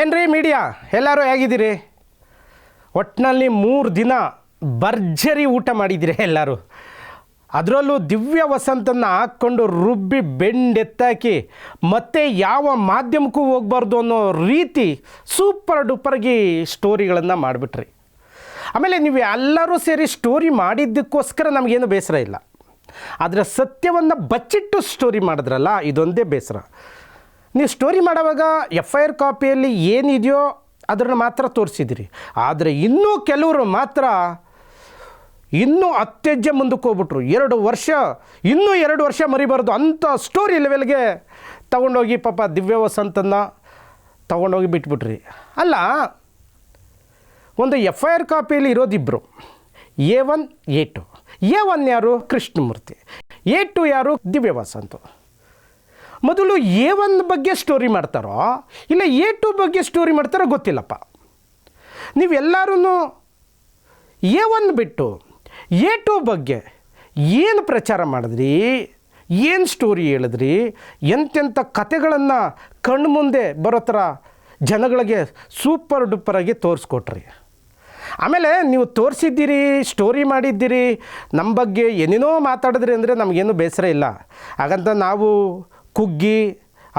ಏನ್ರಿ ಮೀಡಿಯಾ ಎಲ್ಲರೂ ಹೇಗಿದ್ದೀರಿ? ಒಟ್ಟಿನಲ್ಲಿ ಮೂರು ದಿನ ಭರ್ಜರಿ ಊಟ ಮಾಡಿದ್ದೀರಿ ಎಲ್ಲರೂ. ಅದರಲ್ಲೂ ದಿವ್ಯ ವಸಂತನ ಹಾಕ್ಕೊಂಡು ರುಬ್ಬಿ ಬೆಂಡೆತ್ತಾಕಿ ಮತ್ತೆ ಯಾವ ಮಾಧ್ಯಮಕ್ಕೂ ಹೋಗ್ಬಾರ್ದು ಅನ್ನೋ ರೀತಿ ಸೂಪರ್ ಡೂಪರ್ಗಿ ಸ್ಟೋರಿಗಳನ್ನು ಮಾಡಿಬಿಟ್ರಿ. ಆಮೇಲೆ ನೀವು ಎಲ್ಲರೂ ಸೇರಿ ಸ್ಟೋರಿ ಮಾಡಿದ್ದಕ್ಕೋಸ್ಕರ ನಮಗೇನು ಬೇಸರ ಇಲ್ಲ. ಆದರೆ ಸತ್ಯವನ್ನು ಬಚ್ಚಿಟ್ಟು ಸ್ಟೋರಿ ಮಾಡಿದ್ರಲ್ಲ, ಇದೊಂದೇ ಬೇಸರ. ನೀವು ಸ್ಟೋರಿ ಮಾಡುವಾಗ ಎಫ್ ಐ ಆರ್ ಕಾಪಿಯಲ್ಲಿ ಏನಿದೆಯೋ ಅದನ್ನು ಮಾತ್ರ ತೋರಿಸಿದಿರಿ. ಆದರೆ ಇನ್ನೂ ಕೆಲವರು ಮಾತ್ರ ಇನ್ನೂ ಅತ್ಯಜ್ಯ ಮುಂದಕ್ಕೆ ಹೋಗ್ಬಿಟ್ರು. ಎರಡು ವರ್ಷ, ಇನ್ನೂ ಎರಡು ವರ್ಷ ಮರಿಬಾರ್ದು ಅಂಥ ಸ್ಟೋರಿ ಲೆವೆಲ್ಗೆ ತಗೊಂಡೋಗಿ ಪಾಪ ದಿವ್ಯ ವಸಂತನ್ನು ತಗೊಂಡೋಗಿ ಬಿಟ್ಬಿಟ್ರಿ. ಅಲ್ಲ, ಒಂದು ಎಫ್ ಐ ಆರ್ ಕಾಪಿಯಲ್ಲಿ ಇರೋದಿಬ್ಬರು A one, A two. A one ಯಾರು? ಕೃಷ್ಣಮೂರ್ತಿ. ಎ ಟು ಯಾರು? ದಿವ್ಯ ವಸಂತು. ಮೊದಲು ಎ ಒನ್ ಬಗ್ಗೆ ಸ್ಟೋರಿ ಮಾಡ್ತಾರೋ, ಇಲ್ಲ ಎ ಟು ಬಗ್ಗೆ ಸ್ಟೋರಿ ಮಾಡ್ತಾರೋ ಗೊತ್ತಿಲ್ಲಪ್ಪ. ನೀವೆಲ್ಲರೂ ಎ ಒನ್ ಬಿಟ್ಟು ಎ ಟು ಬಗ್ಗೆ ಏನು ಪ್ರಚಾರ ಮಾಡಿದ್ರಿ, ಏನು ಸ್ಟೋರಿ ಹೇಳಿದ್ರಿ, ಎಂತೆಂಥ ಕತೆಗಳನ್ನು ಕಣ್ಣು ಮುಂದೆ ಬರೋ ಥರ ಜನಗಳಿಗೆ ಸೂಪರ್ ಡೂಪರಾಗಿ ತೋರಿಸ್ಕೊಟ್ರಿ. ಆಮೇಲೆ ನೀವು ತೋರಿಸಿದ್ದೀರಿ ಸ್ಟೋರಿ ಮಾಡಿದ್ದೀರಿ, ನಮ್ಮ ಬಗ್ಗೆ ಏನೇನೋ ಮಾತಾಡಿದ್ರಿ ಅಂದರೆ ನಮಗೇನು ಬೇಸರ ಇಲ್ಲ. ಹಾಗಂತ ನಾವು ಕುಗ್ಗಿ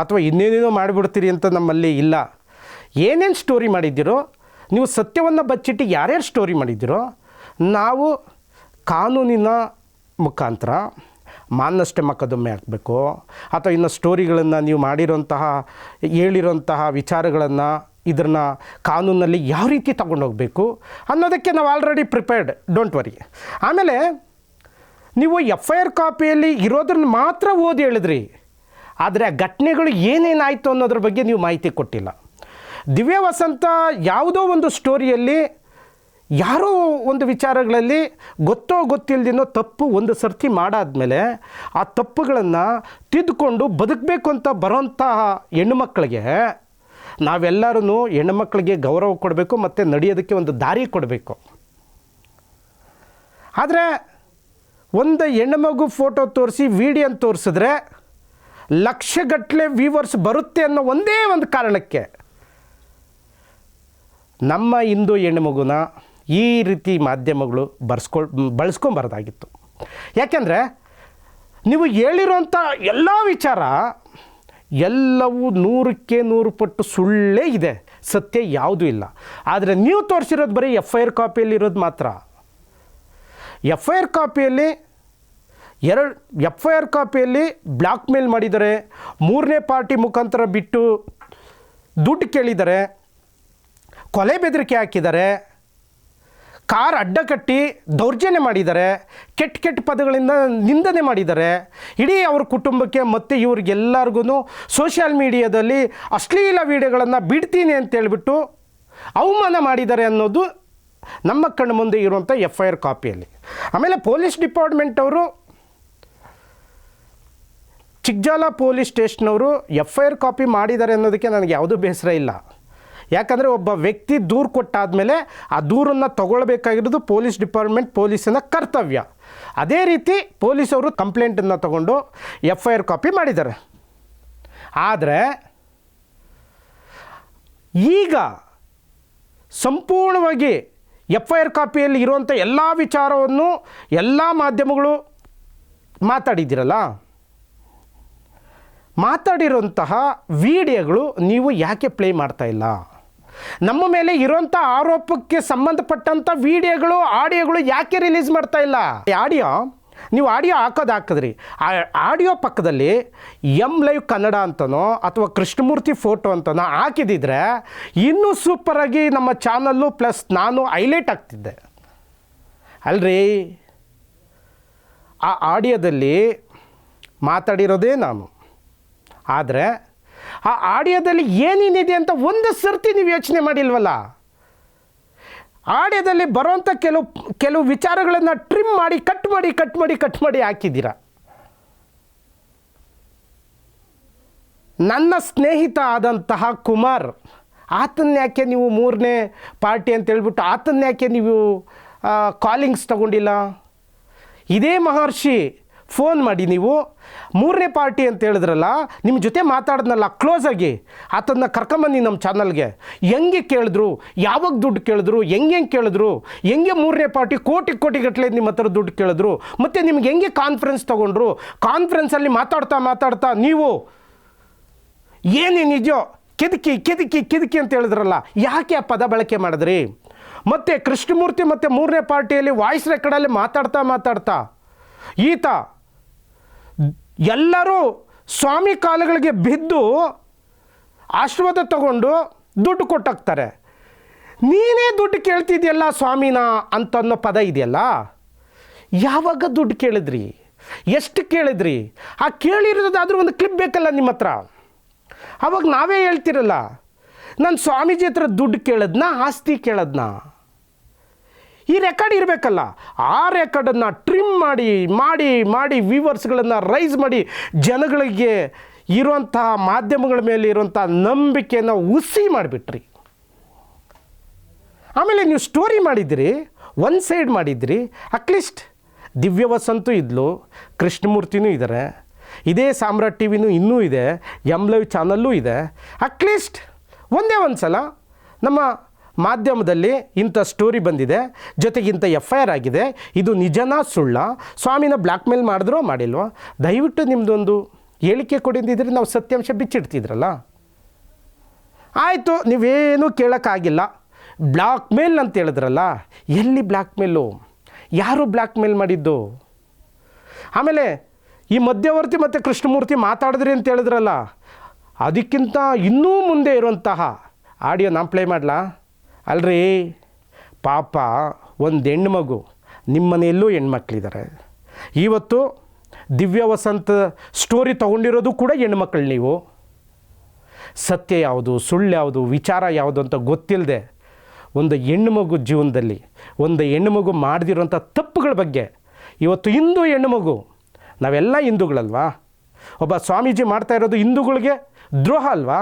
ಅಥವಾ ಇನ್ನೇನೇನೋ ಮಾಡಿಬಿಡ್ತೀರಿ ಅಂತ ನಮ್ಮಲ್ಲಿ ಇಲ್ಲ. ಏನೇನು ಸ್ಟೋರಿ ಮಾಡಿದ್ದೀರೋ, ನೀವು ಸತ್ಯವನ್ನು ಬಚ್ಚಿಟ್ಟು ಯಾರ್ಯಾರು ಸ್ಟೋರಿ ಮಾಡಿದ್ದೀರೋ, ನಾವು ಕಾನೂನಿನ ಮುಖಾಂತರ ಮಾನಷ್ಟೆ ಮಕ್ಕದೊಮ್ಮೆ ಹಾಕಬೇಕು. ಅಥವಾ ಇನ್ನು ಸ್ಟೋರಿಗಳನ್ನು ನೀವು ಮಾಡಿರೋಂತಹ, ಹೇಳಿರೋಂತಹ ವಿಚಾರಗಳನ್ನು ಇದನ್ನು ಕಾನೂನಲ್ಲಿ ಯಾವ ರೀತಿ ತಗೊಂಡೋಗಬೇಕು ಅನ್ನೋದಕ್ಕೆ ನಾವು ಆಲ್ರೆಡಿ ಪ್ರಿಪೇರ್ಡ್ ಡೋಂಟ್ ವರಿ ಆಮೇಲೆ ನೀವು ಎಫ್ ಐ ಆರ್ ಕಾಪಿಯಲ್ಲಿ ಇರೋದನ್ನು ಮಾತ್ರ ಓದಿ ಹೇಳಿದ್ರಿ. ಆದರೆ ಆ ಘಟನೆಗಳು ಏನೇನಾಯಿತು ಅನ್ನೋದ್ರ ಬಗ್ಗೆ ನೀವು ಮಾಹಿತಿ ಕೊಟ್ಟಿಲ್ಲ. ದಿವ್ಯ ವಸಂತ ಯಾವುದೋ ಒಂದು ಸ್ಟೋರಿಯಲ್ಲಿ ಯಾರೋ ಒಂದು ವಿಚಾರಗಳಲ್ಲಿ ಗೊತ್ತೋ ಗೊತ್ತಿಲ್ಲದಿನೋ ತಪ್ಪು ಒಂದು ಸರ್ತಿ ಮಾಡಾದಮೇಲೆ ಆ ತಪ್ಪುಗಳನ್ನು ತಿದ್ದುಕೊಂಡು ಬದುಕಬೇಕು ಅಂತ ಬರೋಂತಹ ಹೆಣ್ಣುಮಕ್ಕಳಿಗೆ ನಾವೆಲ್ಲರೂ ಹೆಣ್ಣುಮಕ್ಕಳಿಗೆ ಗೌರವ ಕೊಡಬೇಕು ಮತ್ತು ನಡೆಯೋದಕ್ಕೆ ಒಂದು ದಾರಿ ಕೊಡಬೇಕು. ಆದರೆ ಒಂದು ಹೆಣ್ಣು ಮಗು ಫೋಟೋ ತೋರಿಸಿ, ವಿಡಿಯೋನ ತೋರಿಸಿದ್ರೆ ಲಕ್ಷಗಟ್ಟಲೆ ವ್ಯೂವರ್ಸ್ ಬರುತ್ತೆ ಅನ್ನೋ ಒಂದೇ ಒಂದು ಕಾರಣಕ್ಕೆ ನಮ್ಮ ಹಿಂದೂ ಹೆಣ್ಣುಮಗುನ ಈ ರೀತಿ ಮಾಧ್ಯಮಗಳು ಬರ್ಸ್ಕೊಳ್ ಬಳಸ್ಕೊಂಬಾರ್ದಾಗಿತ್ತು. ಯಾಕೆಂದರೆ ನೀವು ಹೇಳಿರೋಂಥ ಎಲ್ಲ ವಿಚಾರ ಎಲ್ಲವೂ ನೂರಕ್ಕೆ ನೂರು ಪಟ್ಟು ಸುಳ್ಳೇ ಇದೆ. ಸತ್ಯ ಯಾವುದೂ ಇಲ್ಲ. ಆದರೆ ನೀವು ತೋರಿಸಿರೋದು ಬರೀ ಎಫ್ ಐ ಆರ್ ಕಾಪಿಯಲ್ಲಿ ಇರೋದು ಮಾತ್ರ. ಎಫ್ ಐ ಆರ್ ಕಾಪಿಯಲ್ಲಿ ಎರಡು ಎಫ್ ಐ ಆರ್ ಕಾಪಿಯಲ್ಲಿ ಬ್ಲಾಕ್ ಮೇಲ್ ಮಾಡಿದ್ದಾರೆ ಮೂರನೇ ಪಾರ್ಟಿ ಮುಖಾಂತರ ಬಿಟ್ಟು ದುಡ್ಡು ಕೇಳಿದ್ದಾರೆ ಕೊಲೆ ಬೆದರಿಕೆ ಹಾಕಿದ್ದಾರೆ ಕಾರ್ ಅಡ್ಡ ಕಟ್ಟಿ ದೌರ್ಜನ್ಯ ಮಾಡಿದ್ದಾರೆ ಕೆಟ್ಟ ಕೆಟ್ಟ ಪದಗಳಿಂದ ನಿಂದನೆ ಮಾಡಿದ್ದಾರೆ ಇಡೀ ಅವ್ರ ಕುಟುಂಬಕ್ಕೆ ಮತ್ತು ಇವ್ರಿಗೆಲ್ಲರಿಗೂ ಸೋಷಿಯಲ್ ಮೀಡಿಯಾದಲ್ಲಿ ಅಶ್ಲೀಲ ವಿಡಿಯೋಗಳನ್ನು ಬಿಡ್ತೀನಿ ಅಂತೇಳ್ಬಿಟ್ಟು ಅವಮಾನ ಮಾಡಿದ್ದಾರೆ ಅನ್ನೋದು ನಮ್ಮ ಕಣ್ಣು ಮುಂದೆ ಇರುವಂಥ ಎಫ್ ಐ ಆರ್ ಕಾಪಿಯಲ್ಲಿ. ಆಮೇಲೆ ಪೊಲೀಸ್ ಡಿಪಾರ್ಟ್ಮೆಂಟ್ ಅವರು ಚಿಕ್ಕಜಾಲ ಪೊಲೀಸ್ ಸ್ಟೇಷನ್ನವರು ಎಫ್ ಐ ಆರ್ ಕಾಪಿ ಮಾಡಿದ್ದಾರೆ ಅನ್ನೋದಕ್ಕೆ ನನಗೆ ಯಾವುದೂ ಬೇಸರ ಇಲ್ಲ. ಯಾಕಂದರೆ ಒಬ್ಬ ವ್ಯಕ್ತಿ ದೂರು ಕೊಟ್ಟಾದಮೇಲೆ ಆ ದೂರನ್ನು ತಗೊಳ್ಬೇಕಾಗಿರೋದು ಪೊಲೀಸ್ ಡಿಪಾರ್ಟ್ಮೆಂಟ್ ಪೊಲೀಸಿನ ಕರ್ತವ್ಯ. ಅದೇ ರೀತಿ ಪೊಲೀಸವರು ಕಂಪ್ಲೇಂಟನ್ನು ತಗೊಂಡು ಎಫ್ ಐ ಆರ್ ಕಾಪಿ ಮಾಡಿದ್ದಾರೆ. ಆದರೆ ಈಗ ಸಂಪೂರ್ಣವಾಗಿ ಎಫ್ ಐ ಆರ್ ಕಾಪಿಯಲ್ಲಿ ಇರುವಂಥ ಎಲ್ಲ ವಿಚಾರವನ್ನು ಎಲ್ಲ ಮಾಧ್ಯಮಗಳು ಮಾತಾಡಿದ್ದೀರಲ್ಲ? ಮಾತಾಡಿರೋಂತಹ ವಿಡಿಯೋಗಳು ನೀವು ಯಾಕೆ ಪ್ಲೇ ಮಾಡ್ತಾ ಇಲ್ಲ? ನಮ್ಮ ಮೇಲೆ ಇರೋಂಥ ಆರೋಪಕ್ಕೆ ಸಂಬಂಧಪಟ್ಟಂಥ ವಿಡಿಯೋಗಳು, ಆಡಿಯೋಗಳು ಯಾಕೆ ರಿಲೀಸ್ ಮಾಡ್ತಾ ಇಲ್ಲ? ಆಡಿಯೋ, ನೀವು ಆಡಿಯೋ ಹಾಕೋದು ಹಾಕಿದ್ರಿ. ಆ ಆಡಿಯೋ ಪಕ್ಕದಲ್ಲಿ ಎಂ ಲೈವ್ ಕನ್ನಡ ಅಂತನೋ ಅಥವಾ ಕೃಷ್ಣಮೂರ್ತಿ ಫೋಟೋ ಅಂತನೋ ಹಾಕಿದಿದ್ರೆ ಇನ್ನೂ ಸೂಪರಾಗಿ ನಮ್ಮ ಚಾನಲ್ಲು ಪ್ಲಸ್ ನಾನು ಹೈಲೈಟ್ ಆಗ್ತಿದ್ದೆ. ಅಲ್ರಿ? ಆ ಆಡಿಯೋದಲ್ಲಿ ಮಾತಾಡಿರೋದೇ ನಾನು. ಆದರೆ ಆ ಆಡಿಯೋದಲ್ಲಿ ಏನೇನಿದೆ ಅಂತ ಒಂದು ಸರ್ತಿ ನೀವು ಯೋಚನೆ ಮಾಡಿಲ್ವಲ್ಲ? ಆಡಿಯೋದಲ್ಲಿ ಬರೋಂಥ ಕೆಲವು ಕೆಲವು ವಿಚಾರಗಳನ್ನು ಟ್ರಿಮ್ ಮಾಡಿ ಕಟ್ ಮಾಡಿ ಕಟ್ ಮಾಡಿ ಕಟ್ ಮಾಡಿ ಹಾಕಿದ್ದೀರ? ನನ್ನ ಸ್ನೇಹಿತ ಆದಂತಹ ಕುಮಾರ್, ಆತನ ಯಾಕೆ ನೀವು ಮೂರನೇ ಪಾರ್ಟಿ ಅಂತ ಹೇಳ್ಬಿಟ್ಟು ಆತನ ಯಾಕೆ ನೀವು ಕಾಲಿಂಗ್ಸ್ ತಗೊಂಡಿಲ್ಲ? ಇದೇ ಮಹರ್ಷಿ ಫೋನ್ ಮಾಡಿ ನೀವು. ಮೂರನೇ ಪಾರ್ಟಿ ಅಂತ ಹೇಳಿದ್ರಲ್ಲ ನಿಮ್ಮ ಜೊತೆ ಮಾತಾಡಿದ್ನಲ್ಲ ಕ್ಲೋಸಾಗಿ ಆತನ ಕರ್ಕೊಂಬನ್ನಿ ನಮ್ಮ ಚಾನಲ್ಗೆ ಹೆಂಗೆ ಕೇಳಿದ್ರು, ಯಾವಾಗ ದುಡ್ಡು ಕೇಳಿದ್ರು, ಹೆಂಗೆ ಕೇಳಿದ್ರು, ಹೆಂಗೆ ಮೂರನೇ ಪಾರ್ಟಿ ಕೋಟಿ ಕೋಟಿ ಗಟ್ಟಲೆ ನಿಮ್ಮ ಹತ್ರ ದುಡ್ಡು ಕೇಳಿದ್ರು, ಮತ್ತು ನಿಮ್ಗೆ ಹೆಂಗೆ ಕಾನ್ಫರೆನ್ಸ್ ತೊಗೊಂಡ್ರು ಕಾನ್ಫರೆನ್ಸಲ್ಲಿ ಮಾತಾಡ್ತಾ ಮಾತಾಡ್ತಾ ನೀವು ಏನೇನಿದೆಯೋ ಕೆದಕಿ ಕೆದಕಿ ಕೆದಕಿ ಅಂತ ಹೇಳಿದ್ರಲ್ಲ, ಯಾಕೆ ಆ ಪದ ಬಳಕೆ ಮಾಡಿದ್ರಿ? ಮತ್ತು ಕೃಷ್ಣಮೂರ್ತಿ ಮತ್ತು ಮೂರನೇ ಪಾರ್ಟಿಯಲ್ಲಿ ವಾಯ್ಸ್ ರೆಕಾರ್ಡಲ್ಲಿ ಮಾತಾಡ್ತಾ ಮಾತಾಡ್ತಾ, ಈತ ಎಲ್ಲರೂ ಸ್ವಾಮಿ ಕಾಲಗಳಿಗೆ ಬಿದ್ದು ಆಶೀರ್ವಾದ ತಗೊಂಡು ದುಡ್ಡು ಕೊಟ್ಟೋಗ್ತಾರೆ ನೀನೇ ದುಡ್ಡು ಕೇಳ್ತಿದ್ಯಲ್ಲ ಸ್ವಾಮಿನ ಅಂತ ಅನ್ನೋ ಪದ ಇದೆಯಲ್ಲ? ಯಾವಾಗ ದುಡ್ಡು ಕೇಳಿದ್ರಿ? ಎಷ್ಟು ಕೇಳಿದ್ರಿ? ಆ ಕೇಳಿರೋದಾದ್ರೂ ಒಂದು ಕ್ಲಿಪ್ ಬೇಕಲ್ಲ ನಿಮ್ಮ ಹತ್ರ? ಅವಾಗ ನಾವೇ ಹೇಳ್ತಿರಲ್ಲ, ನಾನು ಸ್ವಾಮೀಜಿ ಹತ್ರ ದುಡ್ಡು ಕೇಳದ್ನಾ, ಆಸ್ತಿ ಕೇಳದ್ನ? ಈ ರೆಕಾರ್ಡ್ ಇರಬೇಕಲ್ಲ. ಆ ರೆಕಾರ್ಡನ್ನು ಟ್ರಿಮ್ ಮಾಡಿ ಮಾಡಿ ಮಾಡಿ ವ್ಯೂವರ್ಸ್ಗಳನ್ನು ರೈಸ್ ಮಾಡಿ ಜನಗಳಿಗೆ ಇರುವಂತಹ ಮಾಧ್ಯಮಗಳ ಮೇಲೆ ಇರುವಂಥ ನಂಬಿಕೆಯನ್ನು ಹುಸಿ ಮಾಡಿಬಿಟ್ರಿ. ಆಮೇಲೆ ನೀವು ಸ್ಟೋರಿ ಮಾಡಿದ್ರಿ ಒನ್ ಸೈಡ್ ಮಾಡಿದ್ರಿ ಅಟ್ಲೀಸ್ಟ್ ದಿವ್ಯ ವಸಂತು ಇದ್ಲು, ಕೃಷ್ಣಮೂರ್ತಿನೂ ಇದ್ದಾರೆ ಇದೇ ಸಾಮ್ರಾಟ್ ಟಿ ವಿನೂ ಇನ್ನೂ ಇದೆ ಎಂ ಲೈವ್ ಚಾನಲ್ಲೂ ಇದೆ ಅಟ್ಲೀಸ್ಟ್ ಒಂದೇ ಒಂದು ಸಲ ನಮ್ಮ ಮಾಧ್ಯಮದಲ್ಲಿ ಇಂಥ ಸ್ಟೋರಿ ಬಂದಿದೆ, ಜೊತೆಗೆ ಇಂಥ ಎಫ್ ಐ ಆರ್ ಆಗಿದೆ, ಇದು ನಿಜನಾ ಸುಳ್ಳ, ಸ್ವಾಮಿನ ಬ್ಲ್ಯಾಕ್ ಮೇಲ್ ಮಾಡಿದ್ರೋ ಮಾಡಿಲ್ವೋ? ದಯವಿಟ್ಟು ನಿಮ್ಮದೊಂದು ಹೇಳಿಕೆ ಕೊಡಿದ್ರೆ ನಾವು ಸತ್ಯಾಂಶ ಬಿಚ್ಚಿಡ್ತಿದ್ರಲ್ಲ? ಆಯಿತು, ನೀವೇನೂ ಕೇಳೋಕ್ಕಾಗಿಲ್ಲ. ಬ್ಲ್ಯಾಕ್ ಮೇಲ್ ಅಂತ ಹೇಳಿದ್ರಲ್ಲ, ಎಲ್ಲಿ ಬ್ಲ್ಯಾಕ್ ಮೇಲು ಯಾರು ಬ್ಲ್ಯಾಕ್ ಮೇಲ್ ಮಾಡಿದ್ದು? ಆಮೇಲೆ ಈ ಮಧ್ಯವರ್ತಿ ಮತ್ತು ಕೃಷ್ಣಮೂರ್ತಿ ಮಾತಾಡಿದ್ರಿ ಅಂತ ಹೇಳಿದ್ರಲ್ಲ, ಅದಕ್ಕಿಂತ ಇನ್ನೂ ಮುಂದೆ ಇರುವಂತಹ ಆಡಿಯೋ ನಾನು ಪ್ಲೇ ಮಾಡಲಾ? ಅಲ್ರಿ, ಪಾಪ ಒಂದು ಹೆಣ್ಣು ಮಗು ನಿಮ್ಮ ಮನೆಯಲ್ಲೂ ಹೆಣ್ಮಕ್ಳಿದ್ದಾರೆ ಇವತ್ತು ದಿವ್ಯ ವಸಂತ ಸ್ಟೋರಿ ತೊಗೊಂಡಿರೋದು ಕೂಡ ಹೆಣ್ಮಕ್ಳು ನೀವು. ಸತ್ಯ ಯಾವುದು, ಸುಳ್ಳು ಯಾವುದು, ವಿಚಾರ ಯಾವುದು ಅಂತ ಗೊತ್ತಿಲ್ಲದೆ ಒಂದು ಹೆಣ್ಣು ಮಗು ಜೀವನದಲ್ಲಿ, ಒಂದು ಹೆಣ್ಣು ಮಗು ತಪ್ಪುಗಳ ಬಗ್ಗೆ ಇವತ್ತು ಹಿಂದೂ ಹೆಣ್ಣು ಮಗು, ನಾವೆಲ್ಲ ಹಿಂದೂಗಳಲ್ವಾ? ಒಬ್ಬ ಸ್ವಾಮೀಜಿ ಮಾಡ್ತಾ ಇರೋದು ಹಿಂದೂಗಳಿಗೆ ದ್ರೋಹ ಅಲ್ವಾ?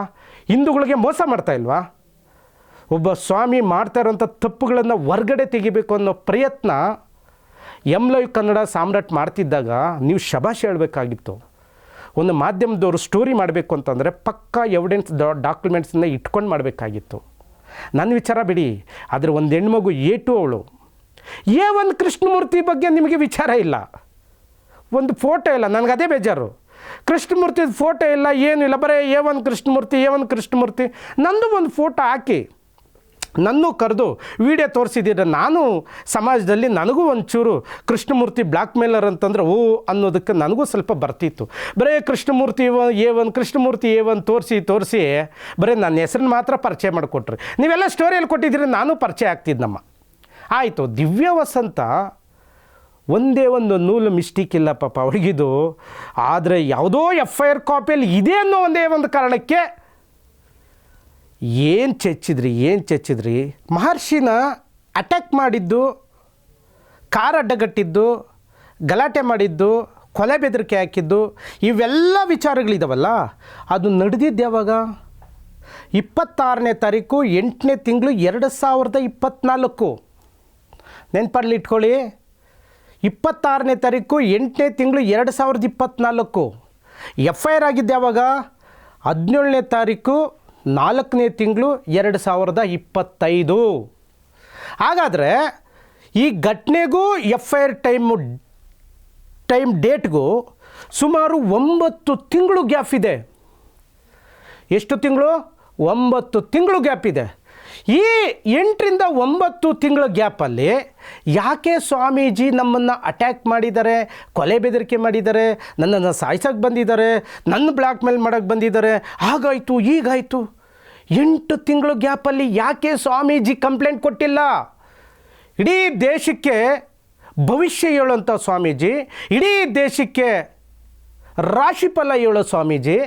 ಹಿಂದೂಗಳಿಗೆ ಮೋಸ ಮಾಡ್ತಾ ಇಲ್ವಾ? ಒಬ್ಬ ಸ್ವಾಮಿ ಮಾಡ್ತಾ ಇರೋಂಥ ತಪ್ಪುಗಳನ್ನು ಹೊರ್ಗಡೆ ತೆಗಿಬೇಕು ಅನ್ನೋ ಪ್ರಯತ್ನ ಎಂ ಲೈವ್ ಕನ್ನಡ ಸಾಮ್ರಾಟ್ ಮಾಡ್ತಿದ್ದಾಗ ನೀವು ಶಬಾಷ್ ಹೇಳಬೇಕಾಗಿತ್ತು. ಒಂದು ಮಾಧ್ಯಮದವರು ಸ್ಟೋರಿ ಮಾಡಬೇಕು ಅಂತಂದರೆ ಪಕ್ಕಾ ಎವಿಡೆನ್ಸ್ ಡಾಕ್ಯುಮೆಂಟ್ಸನ್ನ ಇಟ್ಕೊಂಡು ಮಾಡಬೇಕಾಗಿತ್ತು. ನನ್ನ ವಿಚಾರ ಬಿಡಿ, ಆದರೆ ಒಂದು ಹೆಣ್ಮಗು ಏಟು ಅವಳು. ಏ ಒಂದು ಕೃಷ್ಣಮೂರ್ತಿ ಬಗ್ಗೆ ನಿಮಗೆ ವಿಚಾರ ಇಲ್ಲ. ಒಂದು ಫೋಟೋ ಇಲ್ಲ, ನನಗೆ ಅದೇ ಬೇಜಾರು. ಕೃಷ್ಣಮೂರ್ತಿದು ಫೋಟೋ ಇಲ್ಲ ಏನೂ ಇಲ್ಲ ಬರೇ ಏ ಒಂದು ಕೃಷ್ಣಮೂರ್ತಿ, ಏ ಒಂದು ಕೃಷ್ಣಮೂರ್ತಿ. ನಂದು ಒಂದು ಫೋಟೋ ಹಾಕಿ. ನನ್ನೂ ಕರೆದು ವಿಡಿಯೋ ತೋರಿಸಿದ್ದೀರ? ನಾನು ಸಮಾಜದಲ್ಲಿ ನನಗೂ ಒಂಚೂರು ಕೃಷ್ಣಮೂರ್ತಿ ಬ್ಲ್ಯಾಕ್ ಮೇಲರ್ ಅಂತಂದ್ರೆ, ಓ, ಅನ್ನೋದಕ್ಕೆ ನನಗೂ ಸ್ವಲ್ಪ ಬರ್ತಿತ್ತು. ಬರೀ Krishnamurthy A one Krishnamurthy A one ತೋರಿಸಿ ತೋರಿಸಿ, ಬರೀ ನನ್ನ ಹೆಸರನ್ನ ಮಾತ್ರ ಪರಿಚಯ ಮಾಡಿಕೊಟ್ರಿ. ನೀವೆಲ್ಲ ಸ್ಟೋರಿಯಲ್ಲಿ ಕೊಟ್ಟಿದ್ದೀರಿ, ನಾನು ಪರಿಚಯ ಆಗ್ತಿದ್ನಮ್ಮ ಆಯಿತು, ದಿವ್ಯ ವಸಂತ ಒಂದೇ ಒಂದು ನೂಲು ಮಿಸ್ಟೇಕ್ ಇಲ್ಲ ಪಾಪ, ಅವಳಿಗಿದು. ಆದರೆ ಯಾವುದೋ ಎಫ್ ಐ ಆರ್ ಕಾಪಿಯಲ್ಲಿ ಇದೆ ಅನ್ನೋ ಒಂದೇ ಒಂದು ಕಾರಣಕ್ಕೆ ಏನು ಚೆಚ್ಚಿದ್ರಿ ಏನು ಚೆಚ್ಚಿದ್ರಿ? ಮಹರ್ಷಿನ ಅಟ್ಯಾಕ್ ಮಾಡಿದ್ದು, ಕಾರ್ ಅಡ್ಡಗಟ್ಟಿದ್ದು, ಗಲಾಟೆ ಮಾಡಿದ್ದು, ಕೊಲೆ ಬೆದರಿಕೆ ಹಾಕಿದ್ದು, ಇವೆಲ್ಲ ವಿಚಾರಗಳಿದಾವಲ್ಲ, ಅದು ನಡೆದಿದ್ದು ಯಾವಾಗ ಇಪ್ಪತ್ತಾರನೇ ತಾರೀಕು, ಎಂಟನೇ ತಿಂಗಳು ಎರಡು ಸಾವಿರದ ಇಪ್ಪತ್ತ್ನಾಲ್ಕು ನೆನ್ಪಲ್ಲಿ ಇಟ್ಕೊಳ್ಳಿ. ಇಪ್ಪತ್ತಾರನೇ ತಾರೀಕು, ಎಂಟನೇ ತಿಂಗಳು ಎರಡು ಸಾವಿರದ ಇಪ್ಪತ್ತ್ನಾಲ್ಕು ಎಫ್ ಐ ಆರ್ ಆಗಿದ್ದು ಯಾವಾಗ ಹದಿನೇಳನೇ ತಾರೀಕು ನಾಲ್ಕನೇ ತಿಂಗಳು ಎರಡು ಸಾವಿರದ ಇಪ್ಪತ್ತೈದು. ಹಾಗಾದರೆ ಈ ಘಟನೆಗೂ F I R time time ಡೇಟ್ಗೂ ಸುಮಾರು ಒಂಬತ್ತು ತಿಂಗಳು ಗ್ಯಾಪ್ ಇದೆ. ಎಷ್ಟು ತಿಂಗಳು? ಒಂಬತ್ತು ತಿಂಗಳು ಗ್ಯಾಪ್ ಇದೆ. ಈ ಎಂಟರಿಂದ ಒಂಬತ್ತು ತಿಂಗಳ ಗ್ಯಾಪಲ್ಲಿ ಯಾಕೆ ಸ್ವಾಮೀಜಿ ನಮ್ಮನ್ನು ಅಟ್ಯಾಕ್ ಮಾಡಿದ್ದಾರೆ ಕೊಲೆ ಬೆದರಿಕೆ ಮಾಡಿದ್ದಾರೆ ನನ್ನನ್ನು ಸಾಯಿಸೋಕ್ಕೆ ಬಂದಿದ್ದಾರೆ, ನನ್ನ ಬ್ಲ್ಯಾಕ್ ಮೇಲ್ ಮಾಡೋಕ್ಕೆ ಬಂದಿದ್ದಾರೆ, ಹಾಗಾಯಿತು ಈಗಾಯಿತು ಎಂಟು ತಿಂಗಳು ಗ್ಯಾಪಲ್ಲಿ ಯಾಕೆ ಸ್ವಾಮೀಜಿ ಕಂಪ್ಲೇಂಟ್ ಕೊಟ್ಟಿಲ್ಲ? ಇಡೀ ದೇಶಕ್ಕೆ ಭವಿಷ್ಯ ಹೇಳುವಂಥ ಸ್ವಾಮೀಜಿ, ಇಡೀ ದೇಶಕ್ಕೆ ರಾಶಿಫಲ ಹೇಳೋ ಸ್ವಾಮೀಜಿ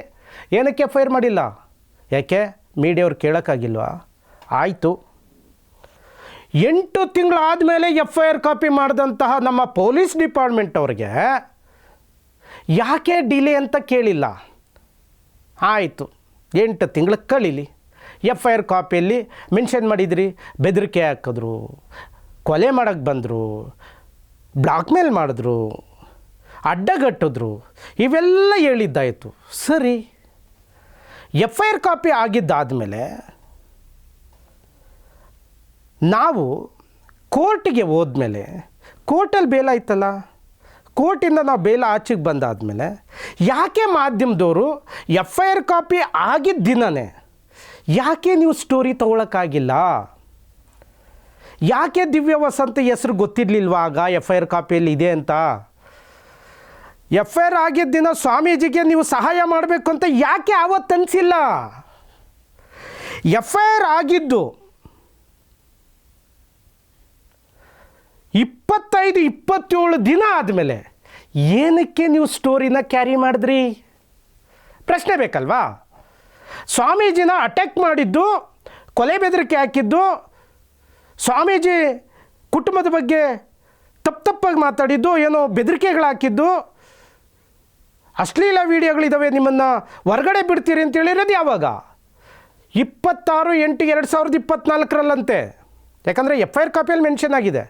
ಏನಕ್ಕೆ ಫೈರ್ ಮಾಡಿಲ್ಲ? ಯಾಕೆ? ಮೀಡಿಯವ್ರು ಕೇಳೋಕ್ಕಾಗಿಲ್ವಾ? ಆಯಿತು. ಎಂಟು ತಿಂಗಳಾದಮೇಲೆ ಎಫ್ ಐ ಆರ್ ಕಾಪಿ ಮಾಡಿದಂತಹ ನಮ್ಮ ಪೊಲೀಸ್ ಡಿಪಾರ್ಟ್ಮೆಂಟ್ ಅವ್ರಿಗೆ ಯಾಕೆ ಡಿಲೇ ಅಂತ ಕೇಳಿಲ್ಲ? ಆಯಿತು, ಎಂಟು ತಿಂಗಳು ಕಳೀಲಿ. ಎಫ್ ಐ ಆರ್ ಕಾಪಿಯಲ್ಲಿ ಮೆನ್ಷನ್ ಮಾಡಿದ್ರಿ, ಬೆದರಿಕೆ ಹಾಕಿದ್ರು, ಕೊಲೆ ಮಾಡೋಕ್ಕೆ ಬಂದರು, ಬ್ಲಾಕ್ ಮೇಲ್ ಮಾಡಿದ್ರು, ಅಡ್ಡಗಟ್ಟಿದ್ರು, ಇವೆಲ್ಲ ಹೇಳಿದ್ದಾಯಿತು. ಸರಿ ಎಫ್ ಐ ಆರ್ ಕಾಪಿ ಆಗಿದ್ದಾದಮೇಲೆ ನಾವು ಕೋರ್ಟಿಗೆ ಹೋದ್ಮೇಲೆ, ಕೋರ್ಟಲ್ಲಿ ಬೇಲ ಆಯ್ತಲ್ಲ ಕೋರ್ಟಿಂದ ನಾವು ಬೇಲ ಆಚೆಗೆ ಬಂದಾದಮೇಲೆ, ಯಾಕೆ ಮಾಧ್ಯಮದವರು ಎಫ್ ಐ ಆರ್ ಕಾಪಿ ಆಗಿದ್ದ ದಿನನೇ ಯಾಕೆ ನೀವು ಸ್ಟೋರಿ ತೊಗೊಳಕ್ಕಾಗಿಲ್ಲ? ಯಾಕೆ ದಿವ್ಯ ವಸಂತ ಹೆಸರು ಗೊತ್ತಿರಲಿಲ್ವಾ ಆಗ ಎಫ್ ಐ ಆರ್ ಕಾಪಿಯಲ್ಲಿ ಇದೆ ಅಂತ? ಎಫ್ ಐ ಆರ್ ಆಗಿದ್ದ ದಿನ ಸ್ವಾಮೀಜಿಗೆ ನೀವು ಸಹಾಯ ಮಾಡಬೇಕು ಅಂತ ಯಾಕೆ ಆವತ್ತು ಅನಿಸಿಲ್ಲ? ಎಫ್ ಐ ಆರ್ ಆಗಿದ್ದು ಇಪ್ಪತ್ತೈದು, ಇಪ್ಪತ್ತೇಳು ದಿನ ಆದಮೇಲೆ ಏನಕ್ಕೆ ನೀವು ಸ್ಟೋರಿನ ಕ್ಯಾರಿ ಮಾಡಿದ್ರಿ? ಪ್ರಶ್ನೆ ಬೇಕಲ್ವಾ? ಸ್ವಾಮೀಜಿನ ಅಟ್ಯಾಕ್ ಮಾಡಿದ್ದು, ಕೊಲೆ ಬೆದರಿಕೆ ಹಾಕಿದ್ದು, ಸ್ವಾಮೀಜಿ ಕುಟುಂಬದ ಬಗ್ಗೆ ತಪ್ಪು ತಪ್ಪಾಗಿ ಮಾತಾಡಿದ್ದು, ಏನೋ ಬೆದರಿಕೆಗಳು ಹಾಕಿದ್ದು, ಅಶ್ಲೀಲ ವಿಡಿಯೋಗಳಿದ್ದಾವೆ ನಿಮ್ಮನ್ನು ಹೊರಗಡೆ ಬಿಡ್ತೀರಿ ಅಂತ ಹೇಳಿರೋದು ಯಾವಾಗ? ಇಪ್ಪತ್ತಾರು ಎಂಟು ಎರಡು ಸಾವಿರದ ಇಪ್ಪತ್ತ್ನಾಲ್ಕರಲ್ಲಂತೆ ಯಾಕಂದರೆ ಎಫ್ ಐ ಆರ್ ಕಾಪಿಯಲ್ಲಿ ಮೆನ್ಷನ್ ಆಗಿದೆ.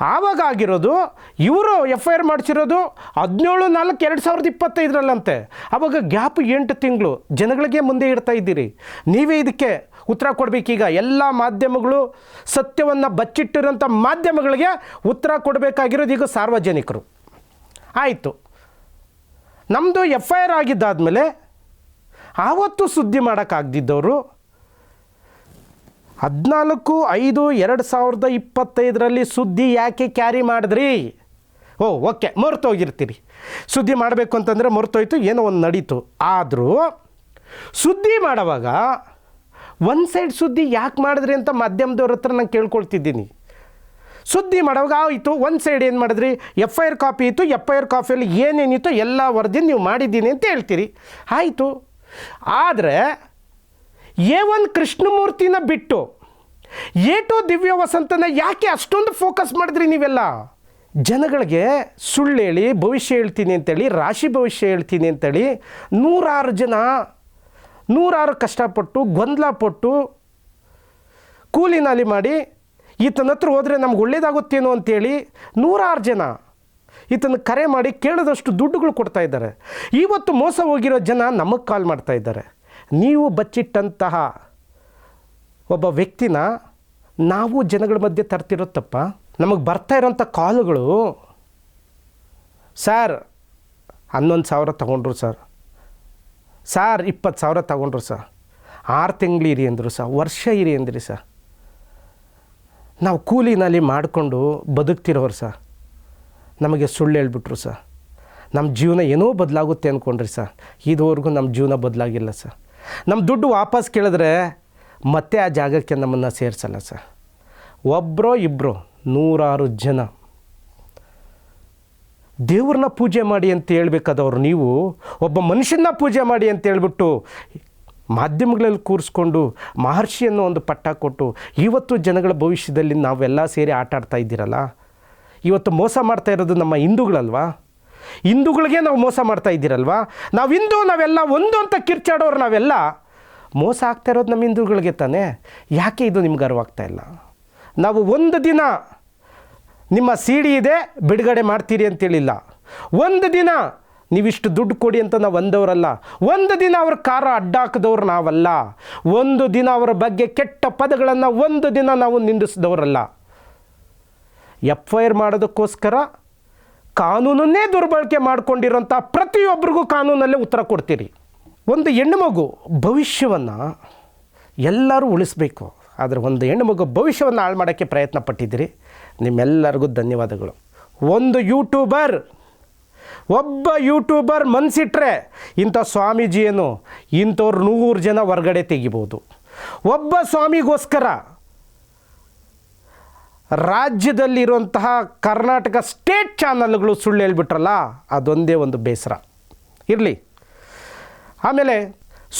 ಆವಾಗ ಆಗಿರೋದು ಇವರು ಎಫ್ ಐ ಆರ್ ಮಾಡಿಸಿರೋದು ಹದಿನೇಳು ನಾಲ್ಕು ಎರಡು ಸಾವಿರದ ಇಪ್ಪತ್ತೈದರಲ್ಲಂತೆ. ಆವಾಗ ಗ್ಯಾಪ್ ಎಂಟು ತಿಂಗಳು ಜನಗಳಿಗೆ ಮುಂದೆ ಇಡ್ತಾ ಇದ್ದೀರಿ. ನೀವೇ ಇದಕ್ಕೆ ಉತ್ತರ ಕೊಡಬೇಕೀಗ ಎಲ್ಲ ಮಾಧ್ಯಮಗಳು ಸತ್ಯವನ್ನು ಬಚ್ಚಿಟ್ಟಿರೋಂಥ ಮಾಧ್ಯಮಗಳಿಗೆ ಉತ್ತರ ಕೊಡಬೇಕಾಗಿರೋದು ಈಗ ಸಾರ್ವಜನಿಕರು. ಆಯಿತು. ನಮ್ಮದು ಎಫ್ ಐ ಆರ್ ಆಗಿದ್ದಾದಮೇಲೆ, ಆವತ್ತು ಸುದ್ದಿ ಮಾಡೋಕ್ಕಾಗ್ದಿದ್ದವರು ಹದಿನಾಲ್ಕು, ಐದು, ಎರಡು ಸಾವಿರದ ಇಪ್ಪತ್ತೈದರಲ್ಲಿ ಸುದ್ದಿ ಯಾಕೆ ಕ್ಯಾರಿ ಮಾಡಿದ್ರಿ? ಓ, ಓಕೆ, ಮರ್ತೋಗಿರ್ತೀರಿ. ಸುದ್ದಿ ಮಾಡಬೇಕು ಅಂತಂದರೆ ಮರ್ತೋಯ್ತು, ಏನೋ ಒಂದು ನಡೀತು. ಆದರೂ, ಸುದ್ದಿ ಮಾಡುವಾಗ ಒನ್ ಸೈಡ್ ಸುದ್ದಿ ಯಾಕೆ ಮಾಡಿದ್ರಿ ಅಂತ ಮಾಧ್ಯಮದವ್ರ ಹತ್ರ ನಾನು ಕೇಳ್ಕೊಳ್ತಿದ್ದೀನಿ. ಸುದ್ದಿ ಮಾಡುವಾಗ ಆಯಿತು, ಒಂದು ಸೈಡ್ ಏನು ಮಾಡಿದ್ರಿ? ಎಫ್ ಐ ಆರ್ ಕಾಪಿ ಇತ್ತು ಎಫ್ ಐ ಆರ್ ಕಾಪಿಯಲ್ಲಿ ಏನೇನಿತ್ತು ಎಲ್ಲ ವರದಿ ನೀವು ಮಾಡಿದ್ದೀನಿ ಅಂತ ಹೇಳ್ತೀರಿ. ಆಯಿತು. ಆದರೆ ಎ ಒನ್ ಕೃಷ್ಣಮೂರ್ತಿನ ಬಿಟ್ಟು ಎ ಟು ದಿವ್ಯ ವಸಂತನ ಯಾಕೆ ಅಷ್ಟೊಂದು ಫೋಕಸ್ ಮಾಡಿದ್ರಿ ನೀವೆಲ್ಲ? ಜನಗಳಿಗೆ ಸುಳ್ಳು ಹೇಳಿ, ಭವಿಷ್ಯ ಹೇಳ್ತೀನಿ ಅಂತೇಳಿ, ರಾಶಿ ಭವಿಷ್ಯ ಹೇಳ್ತೀನಿ ಅಂತೇಳಿ ನೂರಾರು ಜನ, ನೂರಾರು ಕಷ್ಟಪಟ್ಟು, ಗೊಂದಲ ಪಟ್ಟು ಕೂಲಿ ನಾಲಿ ಮಾಡಿ ಈತನ ಹತ್ರ ಹೋದರೆ ನಮ್ಗೆ ಒಳ್ಳೇದಾಗುತ್ತೇನೋ ಅಂತೇಳಿ ನೂರಾರು ಜನ ಈತನ ಕರೆ ಮಾಡಿ ಕೇಳಿದಷ್ಟು ದುಡ್ಡುಗಳು ಕೊಡ್ತಾ ಇದ್ದಾರೆ. ಇವತ್ತು ಮೋಸ ಹೋಗಿರೋ ಜನ ನಮಗೆ ಕಾಲ್ ಮಾಡ್ತಾ ಇದ್ದಾರೆ. ನೀವು ಬಚ್ಚಿಟ್ಟಂತಹ ಒಬ್ಬ ವ್ಯಕ್ತಿನ ನಾವು ಜನಗಳ ಮಧ್ಯೆ ತರ್ತಿರುತ್ತಪ್ಪ ತಪ್ಪ ನಮಗೆ ಬರ್ತಾ ಇರೋಂಥ ಕಾಲುಗಳು, ಸರ್, ಹನ್ನೊಂದು ಸಾವಿರ ತಗೊಂಡ್ರು ಸರ್. ಸಾರ್, ಇಪ್ಪತ್ತು ಸಾವಿರ ತಗೊಂಡ್ರು ಸರ್. ಆರು ತಿಂಗಳು ಇರಿ ಅಂದರು ಸರ್. ವರ್ಷ ಇರಿ ಅಂದ್ರಿ ಸರ್. ನಾವು ಕೂಲಿನಲ್ಲಿ ಮಾಡಿಕೊಂಡು ಬದುಕ್ತಿರೋರು ಸರ್. ನಮಗೆ ಸುಳ್ಳು ಹೇಳ್ಬಿಟ್ರು ಸರ್. ನಮ್ಮ ಜೀವನ ಏನೋ ಬದಲಾಗುತ್ತೆ ಅಂದ್ಕೊಂಡ್ರಿ ಸರ್. ಇದುವರೆಗೂ ನಮ್ಮ ಜೀವನ ಬದಲಾಗಿಲ್ಲ ಸರ್. ನಮ್ಮ ದುಡ್ಡು ವಾಪಸ್ ಕೇಳಿದ್ರೆ ಮತ್ತೆ ಆ ಜಾಗಕ್ಕೆ ನಮ್ಮನ್ನು ಸೇರಿಸಲ್ಲ ಸರ್. ಒಬ್ಬರೋ ಇಬ್ಬರು ನೂರಾರು ಜನ. ದೇವ್ರನ್ನ ಪೂಜೆ ಮಾಡಿ ಅಂತ ಹೇಳ್ಬೇಕಾದವ್ರು ನೀವು, ಒಬ್ಬ ಮನುಷ್ಯನ ಪೂಜೆ ಮಾಡಿ ಅಂತ ಹೇಳ್ಬಿಟ್ಟು ಮಾಧ್ಯಮಗಳಲ್ಲಿ ಕೂರಿಸ್ಕೊಂಡು ಮಹರ್ಷಿಯನ್ನು ಒಂದು ಪಟ್ಟ ಕೊಟ್ಟು ಇವತ್ತು ಜನಗಳ ಭವಿಷ್ಯದಲ್ಲಿ ನಾವೆಲ್ಲ ಸೇರಿ ಆಟಾಡ್ತಾ ಇದ್ದೀರಲ್ಲ? ಇವತ್ತು ಮೋಸ ಮಾಡ್ತಾ ಇರೋದು ನಮ್ಮ ಹಿಂದೂಗಳಲ್ವಾ? ಹಿಂದೂಗಳಿಗೆ ನಾವು ಮೋಸ ಮಾಡ್ತಾ ಇದ್ದೀರಲ್ವಾ? ನಾವು ಹಿಂದೂ, ನಾವೆಲ್ಲ ಒಂದು ಅಂತ ಕಿರ್ಚಾಡೋರು ನಾವೆಲ್ಲ, ಮೋಸ ಆಗ್ತಾ ಇರೋದು ನಮ್ಮ ಹಿಂದೂಗಳಿಗೆ ತಾನೇ? ಯಾಕೆ ಇದು ನಿಮ್ಗೆ ಅರ್ವಾಗ್ತಾ ಇಲ್ಲ? ನಾವು ಒಂದು ದಿನ ನಿಮ್ಮ ಸಿ ಡಿ ಇದೆ, ಬಿಡುಗಡೆ ಮಾಡ್ತೀರಿ ಅಂತೇಳಿಲ್ಲ ಒಂದು ದಿನ ನೀವಿಷ್ಟು ದುಡ್ಡು ಕೊಡಿ ಅಂತ ನಾವು ಅಂದವರಲ್ಲ. ಒಂದು ದಿನ ಅವ್ರ ಕಾರ ಅಡ್ಡ ಹಾಕಿದವ್ರು ನಾವಲ್ಲ. ಒಂದು ದಿನ ಅವರ ಬಗ್ಗೆ ಕೆಟ್ಟ ಪದಗಳನ್ನು ಒಂದು ದಿನ ನಾವು ನಿಂದಿಸಿದವರಲ್ಲ. ಎಫ್ ಐ ಆರ್ ಮಾಡೋದಕ್ಕೋಸ್ಕರ ಕಾನೂನನ್ನೇ ದುರ್ಬಳಕೆ ಮಾಡಿಕೊಂಡಿರೋಂಥ ಪ್ರತಿಯೊಬ್ಬರಿಗೂ ಕಾನೂನಲ್ಲೇ ಉತ್ತರ ಕೊಡ್ತೀರಿ. ಒಂದು ಹೆಣ್ಣು ಮಗು ಭವಿಷ್ಯವನ್ನು ಎಲ್ಲರೂ ಉಳಿಸ್ಬೇಕು. ಆದರೆ ಒಂದು ಹೆಣ್ಣು ಮಗು ಭವಿಷ್ಯವನ್ನು ಹಾಳು ಮಾಡೋಕ್ಕೆ ಪ್ರಯತ್ನ ಪಟ್ಟಿದ್ದೀರಿ. ನಿಮ್ಮೆಲ್ಲರಿಗೂ ಧನ್ಯವಾದಗಳು. ಒಂದು ಯೂಟ್ಯೂಬರ್ ಒಬ್ಬ ಯೂಟ್ಯೂಬರ್ ಮನಸ್ಸಿಟ್ರೆ ಇಂಥ ಸ್ವಾಮೀಜಿಯನ್ನು ಇಂಥವ್ರು ನೂರು ಜನ ಹೊರಗಡೆ ತೆಗಿಬೋದು. ಒಬ್ಬ ಸ್ವಾಮಿಗೋಸ್ಕರ ರಾಜ್ಯದಲ್ಲಿರುವಂತಹ ಕರ್ನಾಟಕ ಸ್ಟೇಟ್ ಚಾನಲ್ಗಳು ಸುಳ್ಳು ಹೇಳ್ಬಿಟ್ರಲ್ಲ, ಅದೊಂದೇ ಒಂದು ಬೇಸರ. ಇರಲಿ. ಆಮೇಲೆ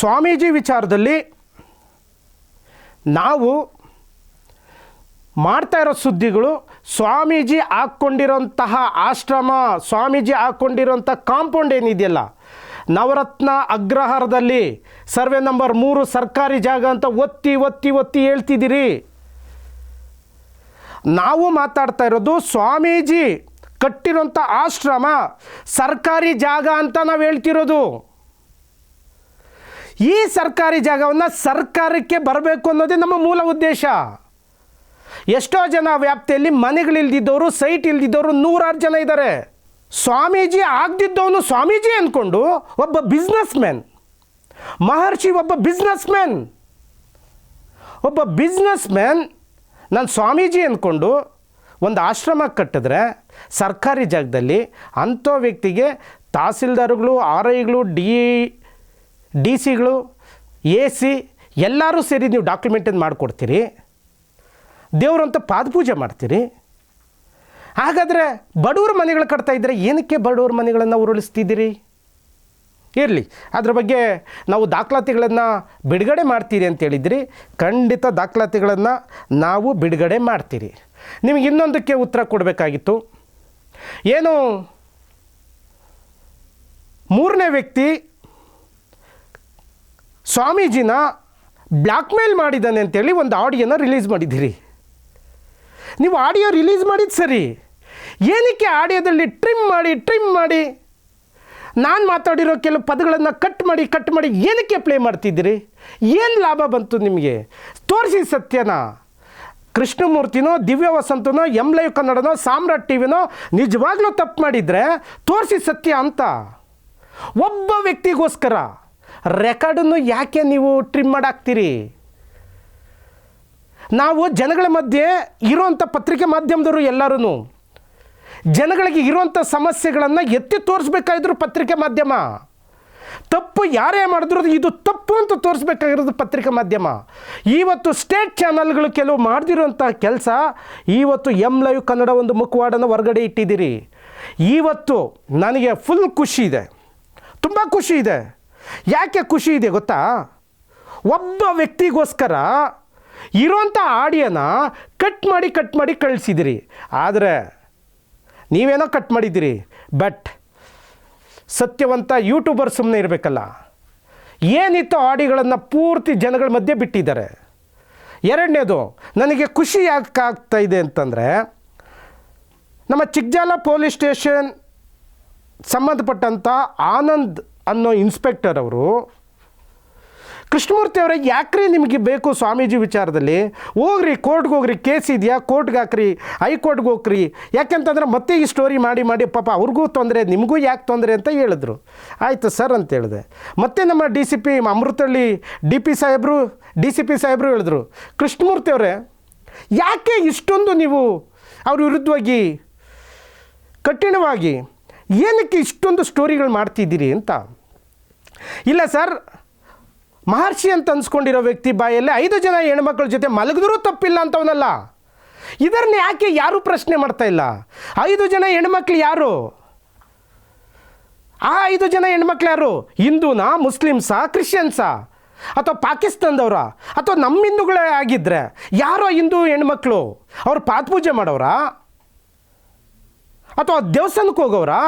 ಸ್ವಾಮೀಜಿ ವಿಚಾರದಲ್ಲಿ ನಾವು ಮಾಡ್ತಾ ಇರೋ ಸುದ್ದಿಗಳು, ಸ್ವಾಮೀಜಿ ಹಾಕ್ಕೊಂಡಿರೋಂತಹ ಆಶ್ರಮ, ಸ್ವಾಮೀಜಿ ಹಾಕ್ಕೊಂಡಿರೋಂಥ ಕಾಂಪೌಂಡ್ ಏನಿದೆಯಲ್ಲ, ನವರತ್ನ ಅಗ್ರಹಾರದಲ್ಲಿ ಸರ್ವೆ ನಂಬರ್ ಮೂರು ಸರ್ಕಾರಿ ಜಾಗ ಅಂತ ಒತ್ತಿ ಒತ್ತಿ ಒತ್ತಿ ಹೇಳ್ತಿದ್ದೀರಿ. ನಾವು ಮಾತಾಡ್ತಾ ಇರೋದು ಸ್ವಾಮೀಜಿ ಕಟ್ಟಿರೋಂಥ ಆಶ್ರಮ, ಸರ್ಕಾರಿ ಜಾಗ ಅಂತ ನಾವು ಹೇಳ್ತಿರೋದು. ಈ ಸರ್ಕಾರಿ ಜಾಗವನ್ನು ಸರ್ಕಾರಕ್ಕೆ ಬರಬೇಕು ಅನ್ನೋದೇ ನಮ್ಮ ಮೂಲ ಉದ್ದೇಶ. ಎಷ್ಟೋ ಜನ ವ್ಯಾಪ್ತಿಯಲ್ಲಿ ಮನೆಗಳಿಲ್ದಿದ್ದವರು ಸೈಟ್ ಇಲ್ದಿದ್ದವರು ನೂರಾರು ಜನ ಇದ್ದಾರೆ. ಸ್ವಾಮೀಜಿ ಆಗದಿದ್ದವನು ಸ್ವಾಮೀಜಿ ಅಂದ್ಕೊಂಡು ಒಬ್ಬ ಬಿಸ್ನೆಸ್ ಮ್ಯಾನ್ ಮಹರ್ಷಿ ಒಬ್ಬ ಬಿಸ್ನೆಸ್ ಮ್ಯಾನ್ ಒಬ್ಬ ಬಿಸ್ನೆಸ್ ಮ್ಯಾನ್ ನಾನು ಸ್ವಾಮೀಜಿ ಅಂದ್ಕೊಂಡು ಒಂದು ಆಶ್ರಮ ಕಟ್ಟಿದ್ರೆ ಸರ್ಕಾರಿ ಜಾಗದಲ್ಲಿ ಅಂಥ ವ್ಯಕ್ತಿಗೆ ತಹಸೀಲ್ದಾರ್ಗಳು ಆರ್ ಐಗಳು ಡಿ ಡಿ ಸಿಗಳು, ಎ ಸಿ ಎಲ್ಲರೂ ಸೇರಿ ನೀವು ಡಾಕ್ಯುಮೆಂಟನ್ನು ಮಾಡಿಕೊಡ್ತೀರಿ. ದೇವರಂತ ಪಾದಪೂಜೆ ಮಾಡ್ತೀರಿ. ಹಾಗಾದರೆ ಬಡವ್ರ ಮನೆಗಳು ಕಟ್ತಾ ಇದ್ದರೆ ಏನಕ್ಕೆ ಬಡವ್ರ ಮನೆಗಳನ್ನು ಉರುಳಿಸ್ತಿದ್ದೀರಿ? ಇರಲಿ. ಅದ್ರ ಬಗ್ಗೆ ನಾವು ದಾಖಲಾತಿಗಳನ್ನು ಬಿಡುಗಡೆ ಮಾಡ್ತೀರಿ ಅಂತ ಹೇಳಿದ್ರಿ. ಖಂಡಿತ ದಾಖಲಾತಿಗಳನ್ನು ನಾವು ಬಿಡುಗಡೆ ಮಾಡ್ತೀರಿ. ನಿಮಗೆ ಇನ್ನೊಂದಕ್ಕೆ ಉತ್ತರ ಕೊಡಬೇಕಾಗಿತ್ತು. ಏನು? ಮೂರನೇ ವ್ಯಕ್ತಿ ಸ್ವಾಮೀಜಿನ ಬ್ಲ್ಯಾಕ್ಮೇಲ್ ಮಾಡಿದ್ದಾನೆ ಅಂತೇಳಿ ಒಂದು ಆಡಿಯೋನ ರಿಲೀಸ್ ಮಾಡಿದ್ದೀರಿ. ನೀವು ಆಡಿಯೋ ರಿಲೀಸ್ ಮಾಡಿದ್ದು ಸರಿ. ಏನಕ್ಕೆ ಆಡಿಯೋದಲ್ಲಿ ಟ್ರಿಮ್ ಮಾಡಿ ಟ್ರಿಮ್ ಮಾಡಿ? ನಾನು ಮಾತಾಡಿರೋ ಕೆಲವು ಪದಗಳನ್ನು ಕಟ್ ಮಾಡಿ ಕಟ್ ಮಾಡಿ ಏನಕ್ಕೆ ಪ್ಲೇ ಮಾಡ್ತಿದ್ದೀರಿ? ಏನು ಲಾಭ ಬಂತು ನಿಮಗೆ? ತೋರಿಸಿ ಸತ್ಯನ. ಕೃಷ್ಣಮೂರ್ತಿನೋ, ದಿವ್ಯ ವಸಂತನೋ ಎಂ ಲೈವ್ ಕನ್ನಡನೋ, ಸಾಮ್ರಾಟ್ ಟಿವಿನೋ ನಿಜವಾಗ್ಲೂ ತಪ್ಪು ಮಾಡಿದರೆ ತೋರಿಸಿ ಸತ್ಯ ಅಂತ. ಒಬ್ಬ ವ್ಯಕ್ತಿಗೋಸ್ಕರ ರೆಕಾರ್ಡನ್ನು ಯಾಕೆ ನೀವು ಟ್ರಿಮ್ ಮಾಡಾಕ್ತೀರಿ? ನಾವು ಜನಗಳ ಮಧ್ಯೆ ಇರೋಂಥ ಪತ್ರಿಕೆ ಮಾಧ್ಯಮದವರು ಎಲ್ಲರೂ ಜನಗಳಿಗೆ ಇರುವಂಥ ಸಮಸ್ಯೆಗಳನ್ನು ಎತ್ತಿ ತೋರಿಸ್ಬೇಕಾಗಿದ್ರು ಪತ್ರಿಕೆ ಮಾಧ್ಯಮ. ತಪ್ಪು ಯಾರೇ ಮಾಡಿದ್ರು ಇದು ತಪ್ಪು ಅಂತ ತೋರಿಸ್ಬೇಕಾಗಿರೋದು ಪತ್ರಿಕೆ ಮಾಧ್ಯಮ. ಇವತ್ತು ಸ್ಟೇಟ್ ಚಾನಲ್ಗಳು ಕೆಲವು ಮಾಡ್ದಿರೋಂಥ ಕೆಲಸ ಇವತ್ತು ಎಂ ಲೈವ್ ಕನ್ನಡ ಒಂದು ಮುಖವಾಡನ ಹೊರಗಡೆ ಇಟ್ಟಿದ್ದೀರಿ. ಇವತ್ತು ನನಗೆ ಫುಲ್ ಖುಷಿ ಇದೆ. ತುಂಬ ಖುಷಿ ಇದೆ. ಯಾಕೆ ಖುಷಿ ಇದೆ ಗೊತ್ತಾ? ಒಬ್ಬ ವ್ಯಕ್ತಿಗೋಸ್ಕರ ಇರೋಂಥ ಆಡಿಯೋನ ಕಟ್ ಮಾಡಿ ಕಟ್ ಮಾಡಿ ಕಳಿಸಿದಿರಿ ಆದರೆ ನೀವೇನೋ ಕಟ್ ಮಾಡಿದ್ದೀರಿ. ಬಟ್ ಸತ್ಯವಂತ ಯೂಟ್ಯೂಬರ್ ಸುಮ್ಮನೆ ಇರಬೇಕಲ್ಲ. ಏನಿತ್ತು ಆಡಿಗಳನ್ನು ಪೂರ್ತಿ ಜನಗಳ ಮಧ್ಯೆ ಬಿಟ್ಟಿದ್ದಾರೆ. ಎರಡನೇದು, ನನಗೆ ಖುಷಿ ಯಾಕೆ ಇದೆ ಅಂತಂದರೆ, ನಮ್ಮ ಚಿಕ್ಕಜಾಲ ಪೊಲೀಸ್ ಸ್ಟೇಷನ್ ಸಂಬಂಧಪಟ್ಟಂಥ ಆನಂದ್ ಅನ್ನೋ ಇನ್ಸ್ಪೆಕ್ಟರ್ ಅವರು ಕೃಷ್ಣಮೂರ್ತಿ ಅವರೇ, ಯಾಕ್ರಿ ನಿಮಗೆ ಬೇಕು ಸ್ವಾಮೀಜಿ ವಿಚಾರದಲ್ಲಿ? ಹೋಗ್ರಿ, ಕೋರ್ಟ್ಗೆ ಹೋಗ್ರಿ, ಕೇಸ್ ಇದೆಯಾ? ಕೋರ್ಟ್ಗೆ ಹಾಕ್ರಿ, ಹೈಕೋರ್ಟ್ಗೆ ಹೋಗ್ರಿ. ಯಾಕೆಂತಂದ್ರೆ ಮತ್ತೆ ಈ ಸ್ಟೋರಿ ಮಾಡಿ ಮಾಡಿ, ಪಾಪ ಅವ್ರಿಗೂ ತೊಂದರೆ, ನಿಮಗೂ ಯಾಕೆ ತೊಂದರೆ ಅಂತ ಹೇಳಿದ್ರು. ಆಯಿತು ಸರ್ ಅಂತ ಹೇಳಿದೆ. ಮತ್ತೆ ನಮ್ಮ D C P Amruthahalli D P ಸಾಹೇಬರು, ಡಿ ಸಿ ಪಿ ಸಾಹೇಬರು ಹೇಳಿದ್ರು, ಕೃಷ್ಣಮೂರ್ತಿ ಅವರೇ, ಯಾಕೆ ಇಷ್ಟೊಂದು ನೀವು ಅವ್ರ ವಿರುದ್ಧವಾಗಿ ಕಠಿಣವಾಗಿ ಏನಕ್ಕೆ ಇಷ್ಟೊಂದು ಸ್ಟೋರಿಗಳು ಮಾಡ್ತಿದ್ದೀರಿ ಅಂತ? ಇಲ್ಲ ಸರ್ ಮಹರ್ಷಿ ಅಂತ ಅನ್ಸ್ಕೊಂಡಿರೋ ವ್ಯಕ್ತಿ ಬಾಯಲ್ಲಿ ಐದು ಜನ ಹೆಣ್ಮಕ್ಳ ಜೊತೆ ಮಲಗಿದ್ರೂ ತಪ್ಪಿಲ್ಲ ಅಂತವನಲ್ಲ. ಇದನ್ನ ಯಾಕೆ ಯಾರೂ ಪ್ರಶ್ನೆ ಮಾಡ್ತಾ ಇಲ್ಲ? ಐದು ಜನ ಹೆಣ್ಮಕ್ಳು ಯಾರು? ಆ ಐದು ಜನ ಹೆಣ್ಮಕ್ಳು ಯಾರು? ಹಿಂದೂನಾ, ಮುಸ್ಲಿಮ್ಸಾ, ಕ್ರಿಶ್ಚಿಯನ್ಸಾ? ಅಥವಾ ಪಾಕಿಸ್ತಾನದವ್ರ? ಅಥವಾ ನಮ್ಮ ಹಿಂದೂಗಳೇ ಆಗಿದ್ರೆ ಯಾರೋ ಹಿಂದೂ ಹೆಣ್ಮಕ್ಳು ಅವ್ರು ಪಾತ್ಪೂಜೆ ಮಾಡೋರಾ ಅಥವಾ ದೇವಸ್ಥಾನಕ್ಕೆ ಹೋಗೋರಾ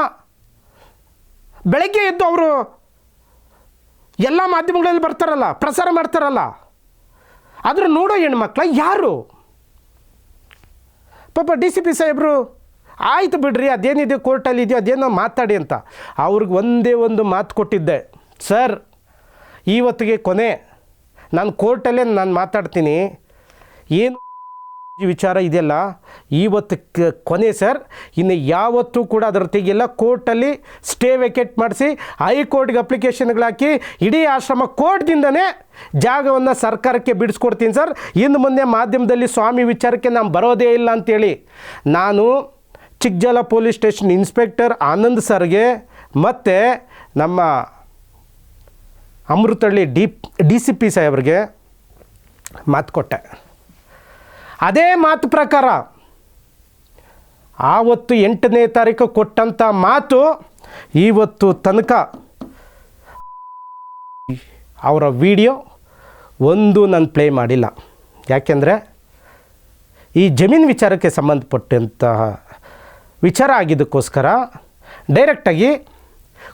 ಬೆಳಗ್ಗೆ ಎದ್ದು ಅವರು ಎಲ್ಲ ಮಾಧ್ಯಮಗಳಲ್ಲಿ ಬರ್ತಾರಲ್ಲ, ಪ್ರಸಾರ ಮಾಡ್ತಾರಲ್ಲ. ಆದರೂ ನೋಡೋ ಹೆಣ್ಮಕ್ಳ ಯಾರು? ಪಾಪ ಡಿ ಸಿ ಪಿ ಸಾಹೇಬರು, ಆಯ್ತು ಬಿಡ್ರಿ, ಅದೇನಿದೆ ಕೋರ್ಟಲ್ಲಿ, ಇದೆಯೋ, ಅದೇನೋ ಮಾತಾಡಿ ಅಂತ. ಅವ್ರಿಗೆ ಒಂದೇ ಒಂದು ಮಾತು ಕೊಟ್ಟಿದ್ದೆ. ಸರ್ ಇವತ್ತಿಗೆ ಕೊನೆ. ನಾನು ಕೋರ್ಟಲ್ಲೇ ನಾನು ಮಾತಾಡ್ತೀನಿ. ಏನು ಈ ವಿಚಾರ ಇದೆಯಲ್ಲ? ಇವತ್ತು ಕೊನೆ ಸರ್, ಇನ್ನು ಯಾವತ್ತೂ ಕೂಡ ಅದರ ತೆಗೆಯಲ್ಲ. ಕೋರ್ಟಲ್ಲಿ ಸ್ಟೇ ವೆಕೆಟ್ ಮಾಡಿಸಿ, ಹೈಕೋರ್ಟ್ಗೆ ಅಪ್ಲಿಕೇಶನ್ಗಳು ಹಾಕಿ, ಇಡೀ ಆಶ್ರಮ ಕೋರ್ಟ್ದಿಂದನೇ ಜಾಗವನ್ನು ಸರ್ಕಾರಕ್ಕೆ ಬಿಡಿಸ್ಕೊಡ್ತೀನಿ ಸರ್. ಇನ್ನು ಮುಂದೆ ಮಾಧ್ಯಮದಲ್ಲಿ ಸ್ವಾಮಿ ವಿಚಾರಕ್ಕೆ ನಾನು ಬರೋದೇ ಇಲ್ಲ ಅಂತೇಳಿ. ನಾನು Chikkajala police station inspector Anand ಸರ್ಗೆ, ಮತ್ತು ನಮ್ಮ Amruthahalli D D C P ಸಾಹೇಬ್ರಿಗೆ ಮಾತು ಕೊಟ್ಟೆ. ಅದೇ ಮಾತು ಪ್ರಕಾರ, ಆವತ್ತು ಎಂಟನೇ ತಾರೀಕು ಕೊಟ್ಟಂಥ ಮಾತು ಇವತ್ತು ತನಕ ಅವರ ವಿಡಿಯೋ ಒಂದು ನಾನು ಪ್ಲೇ ಮಾಡಿಲ್ಲ. ಯಾಕೆಂದರೆ ಈ ಜಮೀನು ವಿಚಾರಕ್ಕೆ ಸಂಬಂಧಪಟ್ಟಂತಹ ವಿಚಾರ ಆಗಿದ್ದಕ್ಕೋಸ್ಕರ ಡೈರೆಕ್ಟಾಗಿ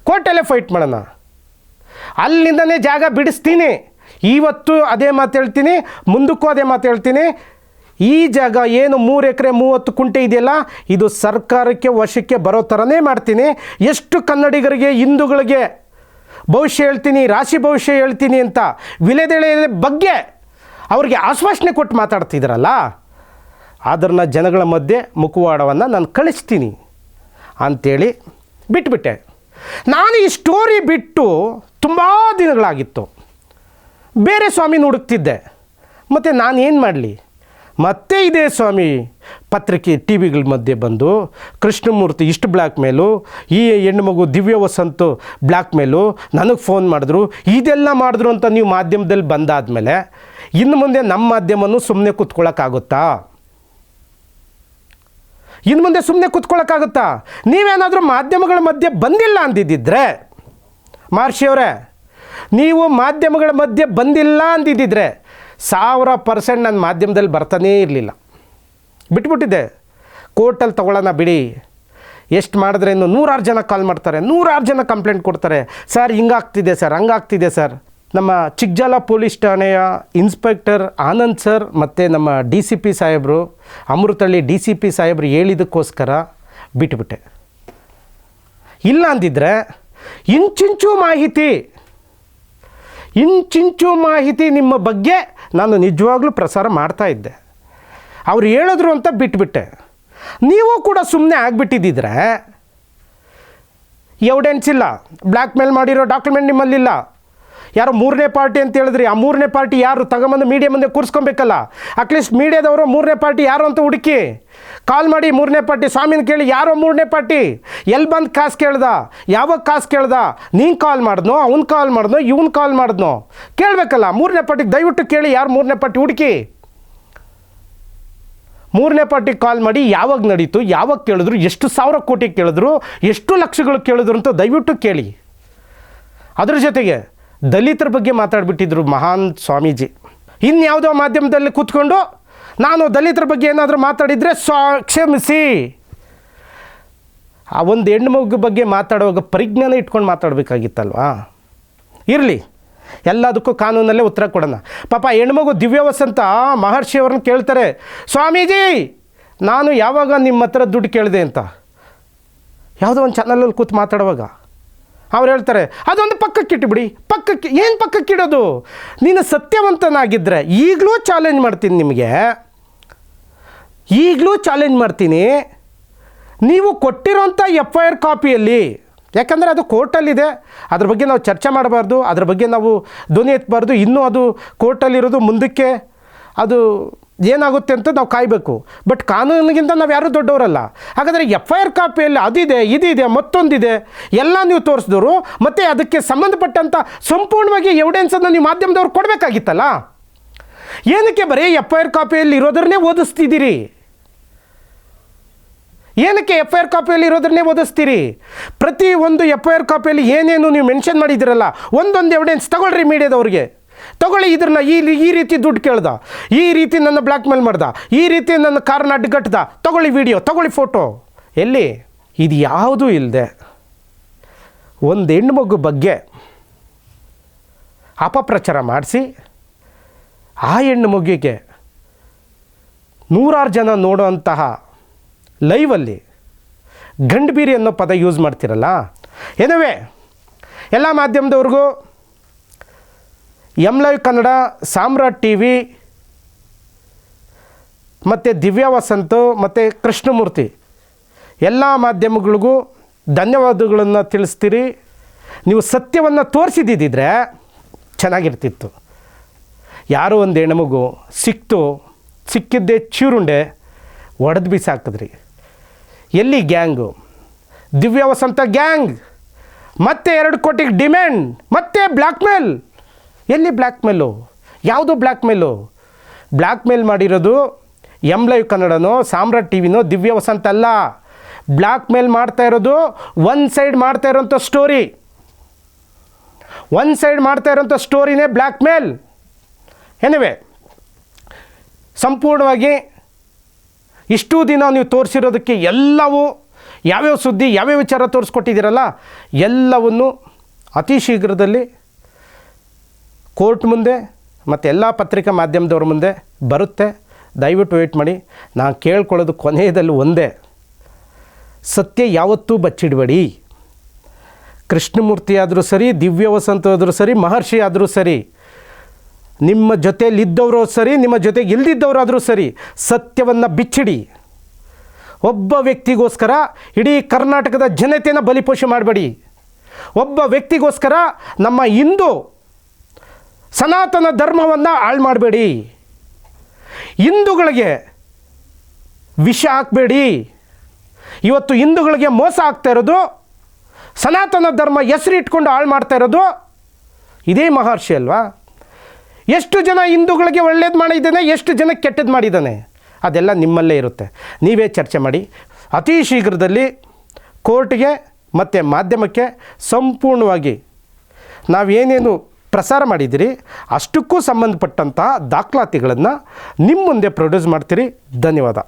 ಕೋರ್ಟಲ್ಲೇ ಫೈಟ್ ಮಾಡೋಣ. ಅಲ್ಲಿಂದನೇ ಜಾಗ ಬಿಡಿಸ್ತೀನಿ. ಇವತ್ತು ಅದೇ ಮಾತು ಹೇಳ್ತೀನಿ, ಮುಂದಕ್ಕೂ ಅದೇ ಮಾತು ಹೇಳ್ತೀನಿ. ಈ ಜಾಗ ಏನು ಮೂರು ಎಕರೆ ಮೂವತ್ತು ಕುಂಟೆ ಇದೆಯಲ್ಲ, ಇದು ಸರ್ಕಾರಕ್ಕೆ ವಶಕ್ಕೆ ಬರೋ ಥರನೇ ಮಾಡ್ತೀನಿ. ಎಷ್ಟು ಕನ್ನಡಿಗರಿಗೆ, ಹಿಂದೂಗಳಿಗೆ ಭವಿಷ್ಯ ಹೇಳ್ತೀನಿ, ರಾಶಿ ಭವಿಷ್ಯ ಹೇಳ್ತೀನಿ ಅಂತ ವಿಲೆದೆಳೆ ಬಗ್ಗೆ ಅವರಿಗೆ ಆಶ್ವಾಸನೆ ಕೊಟ್ಟು ಮಾತಾಡ್ತಿದ್ರಲ್ಲ ಅದನ್ನು ಜನಗಳ ಮಧ್ಯೆ ಮುಖವಾಡವನ್ನು ನಾನು ಕಳಿಸ್ತೀನಿ ಅಂಥೇಳಿ ಬಿಟ್ಬಿಟ್ಟೆ. ನಾನು ಈ ಸ್ಟೋರಿ ಬಿಟ್ಟು ತುಂಬ ದಿನಗಳಾಗಿತ್ತು. ಬೇರೆ ಸ್ವಾಮಿನ ಹುಡುಕ್ತಿದ್ದೆ ಮತ್ತು ನಾನು ಏನು ಮಾಡಲಿ? ಮತ್ತೆ ಇದೇ ಸ್ವಾಮಿ. ಪತ್ರಿಕೆ ಟಿ ವಿಗಳ ಮಧ್ಯೆ ಬಂದು ಕೃಷ್ಣಮೂರ್ತಿ ಇಷ್ಟು ಬ್ಲ್ಯಾಕ್ ಮೇಲು, ಈ ಹೆಣ್ಣು ಮಗು ದಿವ್ಯ ವಸಂತು ಬ್ಲ್ಯಾಕ್ ಮೇಲು, ನನಗೆ ಫೋನ್ ಮಾಡಿದ್ರು, ಇದೆಲ್ಲ ಮಾಡಿದ್ರು ಅಂತ ನೀವು ಮಾಧ್ಯಮದಲ್ಲಿ ಬಂದಾದಮೇಲೆ ಇನ್ನು ಮುಂದೆ ನಮ್ಮ ಮಾಧ್ಯಮನೂ ಸುಮ್ಮನೆ ಕೂತ್ಕೊಳ್ಳೋಕ್ಕಾಗುತ್ತಾ ಇನ್ನು ಮುಂದೆ ಸುಮ್ಮನೆ ಕೂತ್ಕೊಳ್ಳೋಕ್ಕಾಗುತ್ತಾ ನೀವೇನಾದರೂ ಮಾಧ್ಯಮಗಳ ಮಧ್ಯೆ ಬಂದಿಲ್ಲ ಅಂದಿದ್ದಿದ್ರೆ, ಮಹರ್ಷಿಯವರೇ, ನೀವು ಮಾಧ್ಯಮಗಳ ಮಧ್ಯೆ ಬಂದಿಲ್ಲ ಅಂದಿದ್ದಿದ್ರೆ ಸಾವಿರ ಪರ್ಸೆಂಟ್ ನನ್ನ ಮಾಧ್ಯಮದಲ್ಲಿ ಬರ್ತಾನೇ ಇರಲಿಲ್ಲ. ಬಿಟ್ಬಿಟ್ಟಿದ್ದೆ. ಕೋರ್ಟಲ್ಲಿ ತೊಗೊಳ್ಳೋಣ ಬಿಡಿ. ಎಷ್ಟು ಮಾಡಿದ್ರೆ ಇನ್ನು ನೂರಾರು ಜನ ಕಾಲ್ ಮಾಡ್ತಾರೆ. ನೂರಾರು ಜನ ಕಂಪ್ಲೇಂಟ್ ಕೊಡ್ತಾರೆ. ಸರ್, ಹಿಂಗಾಗ್ತಿದೆ ಸರ್, ಹಂಗಾಗ್ತಿದೆ ಸರ್. ನಮ್ಮ ಚಿಕ್ಕಜಾಲ ಪೊಲೀಸ್ ಠಾಣೆಯ ಇನ್ಸ್ಪೆಕ್ಟರ್ ಆನಂದ್ ಸರ್ ಮತ್ತು ನಮ್ಮ ಡಿ ಸಿ ಪಿ ಸಾಹೇಬರು, ಅಮೃತಳ್ಳಿ ಡಿ ಸಿ ಪಿ ಸಾಹೇಬರು ಹೇಳಿದಕ್ಕೋಸ್ಕರ ಬಿಟ್ಬಿಟ್ಟೆ. ಇಲ್ಲ ಅಂದಿದ್ರೆ, ಇಂಚಿಂಚು ಮಾಹಿತಿ ಇಂಚಿಂಚು ಮಾಹಿತಿ ನಿಮ್ಮ ಬಗ್ಗೆ ನಾನು ನಿಜವಾಗ್ಲೂ ಪ್ರಸಾರ ಮಾಡ್ತಾ ಇದ್ದೆ. ಅವ್ರು ಹೇಳಿದ್ರು ಅಂತ ಬಿಟ್ಬಿಟ್ಟೆ. ನೀವು ಕೂಡ ಸುಮ್ಮನೆ ಆಗಿಬಿಟ್ಟಿದ್ದಿದ್ರೆ ಎವಿಡೆನ್ಸ್ ಇಲ್ಲ. ಬ್ಲ್ಯಾಕ್ ಮೇಲ್ ಮಾಡಿರೋ ಡಾಕ್ಯುಮೆಂಟ್ ನಿಮ್ಮಲ್ಲಿಲ್ಲ. ಯಾರೋ ಮೂರನೇ ಪಾರ್ಟಿ ಅಂತ ಹೇಳಿದ್ರಿ, ಆ ಮೂರನೇ ಪಾರ್ಟಿ ಯಾರು? ತಗೊಂಬಂದು ಮೀಡಿಯಾ ಮುಂದೆ ಕೂರಿಸ್ಕೊಬೇಕಲ್ಲ. ಅಟ್ಲೀಸ್ಟ್ ಮೀಡಿಯಾದವರು ಮೂರನೇ ಪಾರ್ಟಿ ಯಾರು ಅಂತ ಹುಡುಕಿ. ಕಾಲ್ ಮಾಡಿ ಮೂರನೇ ಪಾರ್ಟಿ ಸ್ವಾಮಿನ ಕೇಳಿ, ಯಾರೋ ಮೂರನೇ ಪಾರ್ಟಿ ಎಲ್ಲಿ ಬಂದು ಕಾಸು ಕೇಳ್ದ? ಯಾವಾಗ ಕಾಸು ಕೇಳ್ದ? ನೀನು ಕಾಲ್ ಮಾಡಿದ್ನೋ, ಅವ್ನು ಕಾಲ್ ಮಾಡಿದ್ನೋ, ಇವ್ನು ಕಾಲ್ ಮಾಡಿದ್ನೋ? ಕೇಳಬೇಕಲ್ಲ, ಮೂರನೇ ಪಾರ್ಟಿಗೆ ದಯವಿಟ್ಟು ಕೇಳಿ ಯಾರು ಮೂರನೇ ಪಾರ್ಟಿ ಹುಡುಕಿ. ಮೂರನೇ ಪಾರ್ಟಿಗೆ ಕಾಲ್ ಮಾಡಿ ಯಾವಾಗ ನಡೀತು, ಯಾವಾಗ ಕೇಳಿದ್ರು, ಎಷ್ಟು ಸಾವಿರ ಕೋಟಿ ಕೇಳಿದ್ರು, ಎಷ್ಟು ಲಕ್ಷಗಳು ಕೇಳಿದ್ರು ಅಂತ ದಯವಿಟ್ಟು ಕೇಳಿ. ಅದ್ರ ಜೊತೆಗೆ ದಲಿತರ ಬಗ್ಗೆ ಮಾತಾಡ್ಬಿಟ್ಟಿದ್ರು ಮಹಾನ್ ಸ್ವಾಮೀಜಿ. ಇನ್ಯಾವುದೋ ಮಾಧ್ಯಮದಲ್ಲಿ ಕೂತ್ಕೊಂಡು ನಾನು ದಲಿತರ ಬಗ್ಗೆ ಏನಾದರೂ ಮಾತಾಡಿದರೆ ಸ್ವಾ, ಕ್ಷಮಿಸಿ. ಆ ಒಂದು ಹೆಣ್ಣು ಮಗು ಬಗ್ಗೆ ಮಾತಾಡುವಾಗ ಪರಿಜ್ಞಾನ ಇಟ್ಕೊಂಡು ಮಾತಾಡಬೇಕಾಗಿತ್ತಲ್ವಾ? ಇರಲಿ. ಎಲ್ಲದಕ್ಕೂ ಕಾನೂನಲ್ಲೇ ಉತ್ತರ ಕೊಡೋಣ. ಪಾಪ ಹೆಣ್ಮಗು ದಿವ್ಯ ವಸಂತ ಮಹರ್ಷಿಯವ್ರನ್ನ ಕೇಳ್ತಾರೆ, ಸ್ವಾಮೀಜಿ, ನಾನು ಯಾವಾಗ ನಿಮ್ಮ ಹತ್ರ ದುಡ್ಡು ಕೇಳಿದೆ ಅಂತ? ಯಾವುದೋ ಒಂದು ಚಾನಲಲ್ಲಿ ಕೂತು ಮಾತಾಡುವಾಗ. ಅವ್ರು ಹೇಳ್ತಾರೆ, ಅದೊಂದು ಪಕ್ಕಕ್ಕೆ ಇಟ್ಟುಬಿಡಿ ಪಕ್ಕಕ್ಕೆ, ಏನು ಪಕ್ಕಕ್ಕೆ ಇಡೋದು? ನೀನು ಸತ್ಯವಂತನಾಗಿದ್ದರೆ ಈಗಲೂ ಚಾಲೆಂಜ್ ಮಾಡ್ತೀನಿ ನಿಮಗೆ. ಈಗಲೂ ಚಾಲೆಂಜ್ ಮಾಡ್ತೀನಿ. ನೀವು ಕೊಟ್ಟಿರೋಂಥ ಎಫ್ ಐ ಆರ್ ಕಾಪಿಯಲ್ಲಿ ಯಾಕಂದರೆ ಅದು ಕೋರ್ಟಲ್ಲಿದೆ, ಅದ್ರ ಬಗ್ಗೆ ನಾವು ಚರ್ಚೆ ಮಾಡಬಾರ್ದು, ಅದ್ರ ಬಗ್ಗೆ ನಾವು ಧ್ವನಿ ಎತ್ತಬಾರ್ದು ಇನ್ನೂ ಅದು ಕೋರ್ಟಲ್ಲಿರೋದು ಮುಂದಕ್ಕೆ ಅದು ಏನಾಗುತ್ತೆ ಅಂತ ನಾವು ಕಾಯಬೇಕು. ಬಟ್ ಕಾನೂನಿಗಿಂತ ನಾವು ಯಾರೂ ದೊಡ್ಡವರಲ್ಲ. ಹಾಗಾದರೆ ಎಫ್ ಐ ಆರ್ ಕಾಪಿಯಲ್ಲಿ ಅದಿದೆ, ಇದಿದೆ, ಮತ್ತೊಂದಿದೆ, ಎಲ್ಲ ನೀವು ತೋರಿಸಿದವರು, ಮತ್ತು ಅದಕ್ಕೆ ಸಂಬಂಧಪಟ್ಟಂಥ ಸಂಪೂರ್ಣವಾಗಿ ಎವಿಡೆನ್ಸನ್ನು ನೀವು ಮಾಧ್ಯಮದವ್ರು ಕೊಡಬೇಕಾಗಿತ್ತಲ್ಲ? ಏನಕ್ಕೆ ಬರೀ ಎಫ್ ಐ ಆರ್ ಕಾಪಿಯಲ್ಲಿ ಇರೋದ್ರನ್ನೇ ಓದಿಸ್ತಿದ್ದೀರಿ? ಏನಕ್ಕೆ ಎಫ್ ಐ ಆರ್ ಕಾಪಿಯಲ್ಲಿ ಇರೋದನ್ನೇ ಓದಿಸ್ತೀರಿ? ಪ್ರತಿ ಒಂದು ಎಫ್ ಐ ಆರ್ ಕಾಪಿಯಲ್ಲಿ ಏನೇನು ನೀವು ಮೆನ್ಷನ್ ಮಾಡಿದ್ದೀರಲ್ಲ, ಒಂದೊಂದು ಎವಿಡೆನ್ಸ್ ತಗೊಳ್ರಿ ಮೀಡಿಯಾದವ್ರಿಗೆ ತಗೊಳ್ಳಿ ಇದ್ರನ್ನ, ಈ ಈ ರೀತಿ ದುಡ್ಡು ಕೇಳ್ದ, ಈ ರೀತಿ ನನ್ನ ಬ್ಲ್ಯಾಕ್ ಮೇಲ್ ಮಾಡ್ದ, ಈ ರೀತಿ ನನ್ನ ಕಾರನ್ನ ಅಡ್ಡಗಟ್ಟದ ತಗೊಳ್ಳಿ ವಿಡಿಯೋ ತಗೊಳ್ಳಿ ಫೋಟೋ ಎಲ್ಲಿ? ಇದು ಯಾವುದೂ ಇಲ್ಲದೆ ಒಂದು ಹೆಣ್ಣು ಮಗು ಬಗ್ಗೆ ಅಪಪ್ರಚಾರ ಮಾಡಿಸಿ, ಆ ಹೆಣ್ಣು ಮಗುವಿಗೆ ನೂರಾರು ಜನ ನೋಡುವಂತಹ ಲೈವಲ್ಲಿ ಗಂಡ್ಬೀರಿ ಅನ್ನೋ ಪದ ಯೂಸ್ ಮಾಡ್ತಿರಲ್ಲ? ಏನವೇ ಎಲ್ಲ ಮಾಧ್ಯಮದವ್ರಿಗೂ M live Kannada, Samrat T V, ಮತ್ತು ದಿವ್ಯ ವಸಂತು, ಮತ್ತು ಕೃಷ್ಣಮೂರ್ತಿ. ಎಲ್ಲ ಮಾಧ್ಯಮಗಳಿಗೂ ಧನ್ಯವಾದಗಳನ್ನು ತಿಳಿಸ್ತೀರಿ. ನೀವು ಸತ್ಯವನ್ನು ತೋರಿಸಿದ್ದಿದ್ರೆ ಚೆನ್ನಾಗಿರ್ತಿತ್ತು. ಯಾರೋ ಒಂದು ಹೆಣ್ಮಗು ಸಿಕ್ತು, ಸಿಕ್ಕಿದ್ದೇ ಚೂರುಂಡೆ ಒಡೆದು ಬಿಸಾಕಿದ್ರಿ ಎಲ್ಲಿ ಗ್ಯಾಂಗು? ದಿವ್ಯ ವಸಂತ ಗ್ಯಾಂಗ್. ಮತ್ತೆ ಎರಡು ಕೋಟಿಗೆ ಡಿಮ್ಯಾಂಡ್, ಮತ್ತೆ ಬ್ಲ್ಯಾಕ್ ಮೇಲ್ ಎಲ್ಲಿ ಬ್ಲ್ಯಾಕ್ ಮೇಲು ಯಾವುದು ಬ್ಲ್ಯಾಕ್ ಮೇಲು ಬ್ಲ್ಯಾಕ್ ಮೇಲ್ ಮಾಡಿರೋದು ಎಂ ಲೈವ್ ಕನ್ನಡನೋ, ಸಾಮ್ರಾಟ್ ಟಿ ವಿನೋ ದಿವ್ಯ ವಸಂತ ಅಲ್ಲ. ಬ್ಲ್ಯಾಕ್ ಮೇಲ್ ಮಾಡ್ತಾ ಇರೋದು ಒನ್ ಸೈಡ್ ಮಾಡ್ತಾ ಇರೋಂಥ ಸ್ಟೋರಿ. ಒನ್ ಸೈಡ್ ಮಾಡ್ತಾ ಇರೋಂಥ ಸ್ಟೋರಿನೇ ಬ್ಲ್ಯಾಕ್ ಮೇಲ್ ಎನಿವೆ, ಸಂಪೂರ್ಣವಾಗಿ ಇಷ್ಟೂ ದಿನ ನೀವು ತೋರಿಸಿರೋದಕ್ಕೆ ಎಲ್ಲವೂ ಯಾವ್ಯಾವ ಸುದ್ದಿ, ಯಾವ್ಯಾವ ವಿಚಾರ ತೋರಿಸ್ಕೊಟ್ಟಿದ್ದೀರಲ್ಲ, ಎಲ್ಲವನ್ನು ಅತಿ ಶೀಘ್ರದಲ್ಲಿ ಕೋರ್ಟ್ ಮುಂದೆ ಮತ್ತು ಎಲ್ಲ ಪತ್ರಿಕಾ ಮಾಧ್ಯಮದವ್ರ ಮುಂದೆ ಬರುತ್ತೆ. ದಯವಿಟ್ಟು ವೇಟ್ ಮಾಡಿ. ನಾನು ಕೇಳ್ಕೊಳ್ಳೋದು ಕೊನೆಯದಲ್ಲಿ ಒಂದೇ. ಸತ್ಯ ಯಾವತ್ತೂ ಬಚ್ಚಿಡಬೇಡಿ. ಕೃಷ್ಣಮೂರ್ತಿ ಆದರೂ ಸರಿ ದಿವ್ಯ ವಸಂತ ಆದರೂ ಸರಿ ಮಹರ್ಷಿ ಆದರೂ ಸರಿ ನಿಮ್ಮ ಜೊತೆಯಲ್ಲಿದ್ದವರು ಸರಿ, ನಿಮ್ಮ ಜೊತೆಗೆ ಇಲ್ದಿದ್ದವರಾದರೂ ಸರಿ, ಸತ್ಯವನ್ನು ಬಿಚ್ಚಿಡಿ. ಒಬ್ಬ ವ್ಯಕ್ತಿಗೋಸ್ಕರ ಇಡೀ ಕರ್ನಾಟಕದ ಜನತೆಯನ್ನು ಬಲಿಪೋಷಿ ಮಾಡಬೇಡಿ. ಒಬ್ಬ ವ್ಯಕ್ತಿಗೋಸ್ಕರ ನಮ್ಮ ಹಿಂದೂ ಸನಾತನ ಧರ್ಮವನ್ನು ಹಾಳು ಮಾಡಬೇಡಿ. ಹಿಂದೂಗಳಿಗೆ ವಿಷ ಹಾಕಬೇಡಿ. ಇವತ್ತು ಹಿಂದೂಗಳಿಗೆ ಮೋಸ ಆಗ್ತಾ ಇರೋದು, ಸನಾತನ ಧರ್ಮ ಹೆಸರಿಟ್ಕೊಂಡು ಹಾಳು ಮಾಡ್ತಾ ಇರೋದು, ಇದೇ ಮಹರ್ಷಿ ಅಲ್ವಾ? ಎಷ್ಟು ಜನ ಹಿಂದೂಗಳಿಗೆ ಒಳ್ಳೇದು ಮಾಡಿದ್ದಾನೆ, ಎಷ್ಟು ಜನ ಕೆಟ್ಟದ್ದು ಮಾಡಿದ್ದಾನೆ? ಅದೆಲ್ಲ ನಿಮ್ಮಲ್ಲೇ ಇರುತ್ತೆ. ನೀವೇ ಚರ್ಚೆ ಮಾಡಿ. ಅತಿ ಶೀಘ್ರದಲ್ಲಿ ಕೋರ್ಟ್ಗೆ ಮತ್ತು ಮಾಧ್ಯಮಕ್ಕೆ ಸಂಪೂರ್ಣವಾಗಿ ನಾವೇನೇನು ಪ್ರಸಾರ ಮಾಡಿದ್ದೀರಿ, ಅಷ್ಟಕ್ಕೂ ಸಂಬಂಧಪಟ್ಟಂತಹ ದಾಖಲಾತಿಗಳನ್ನು ನಿಮ್ಮ ಮುಂದೆ ಪ್ರೊಡ್ಯೂಸ್ ಮಾಡ್ತೀರಿ. ಧನ್ಯವಾದ.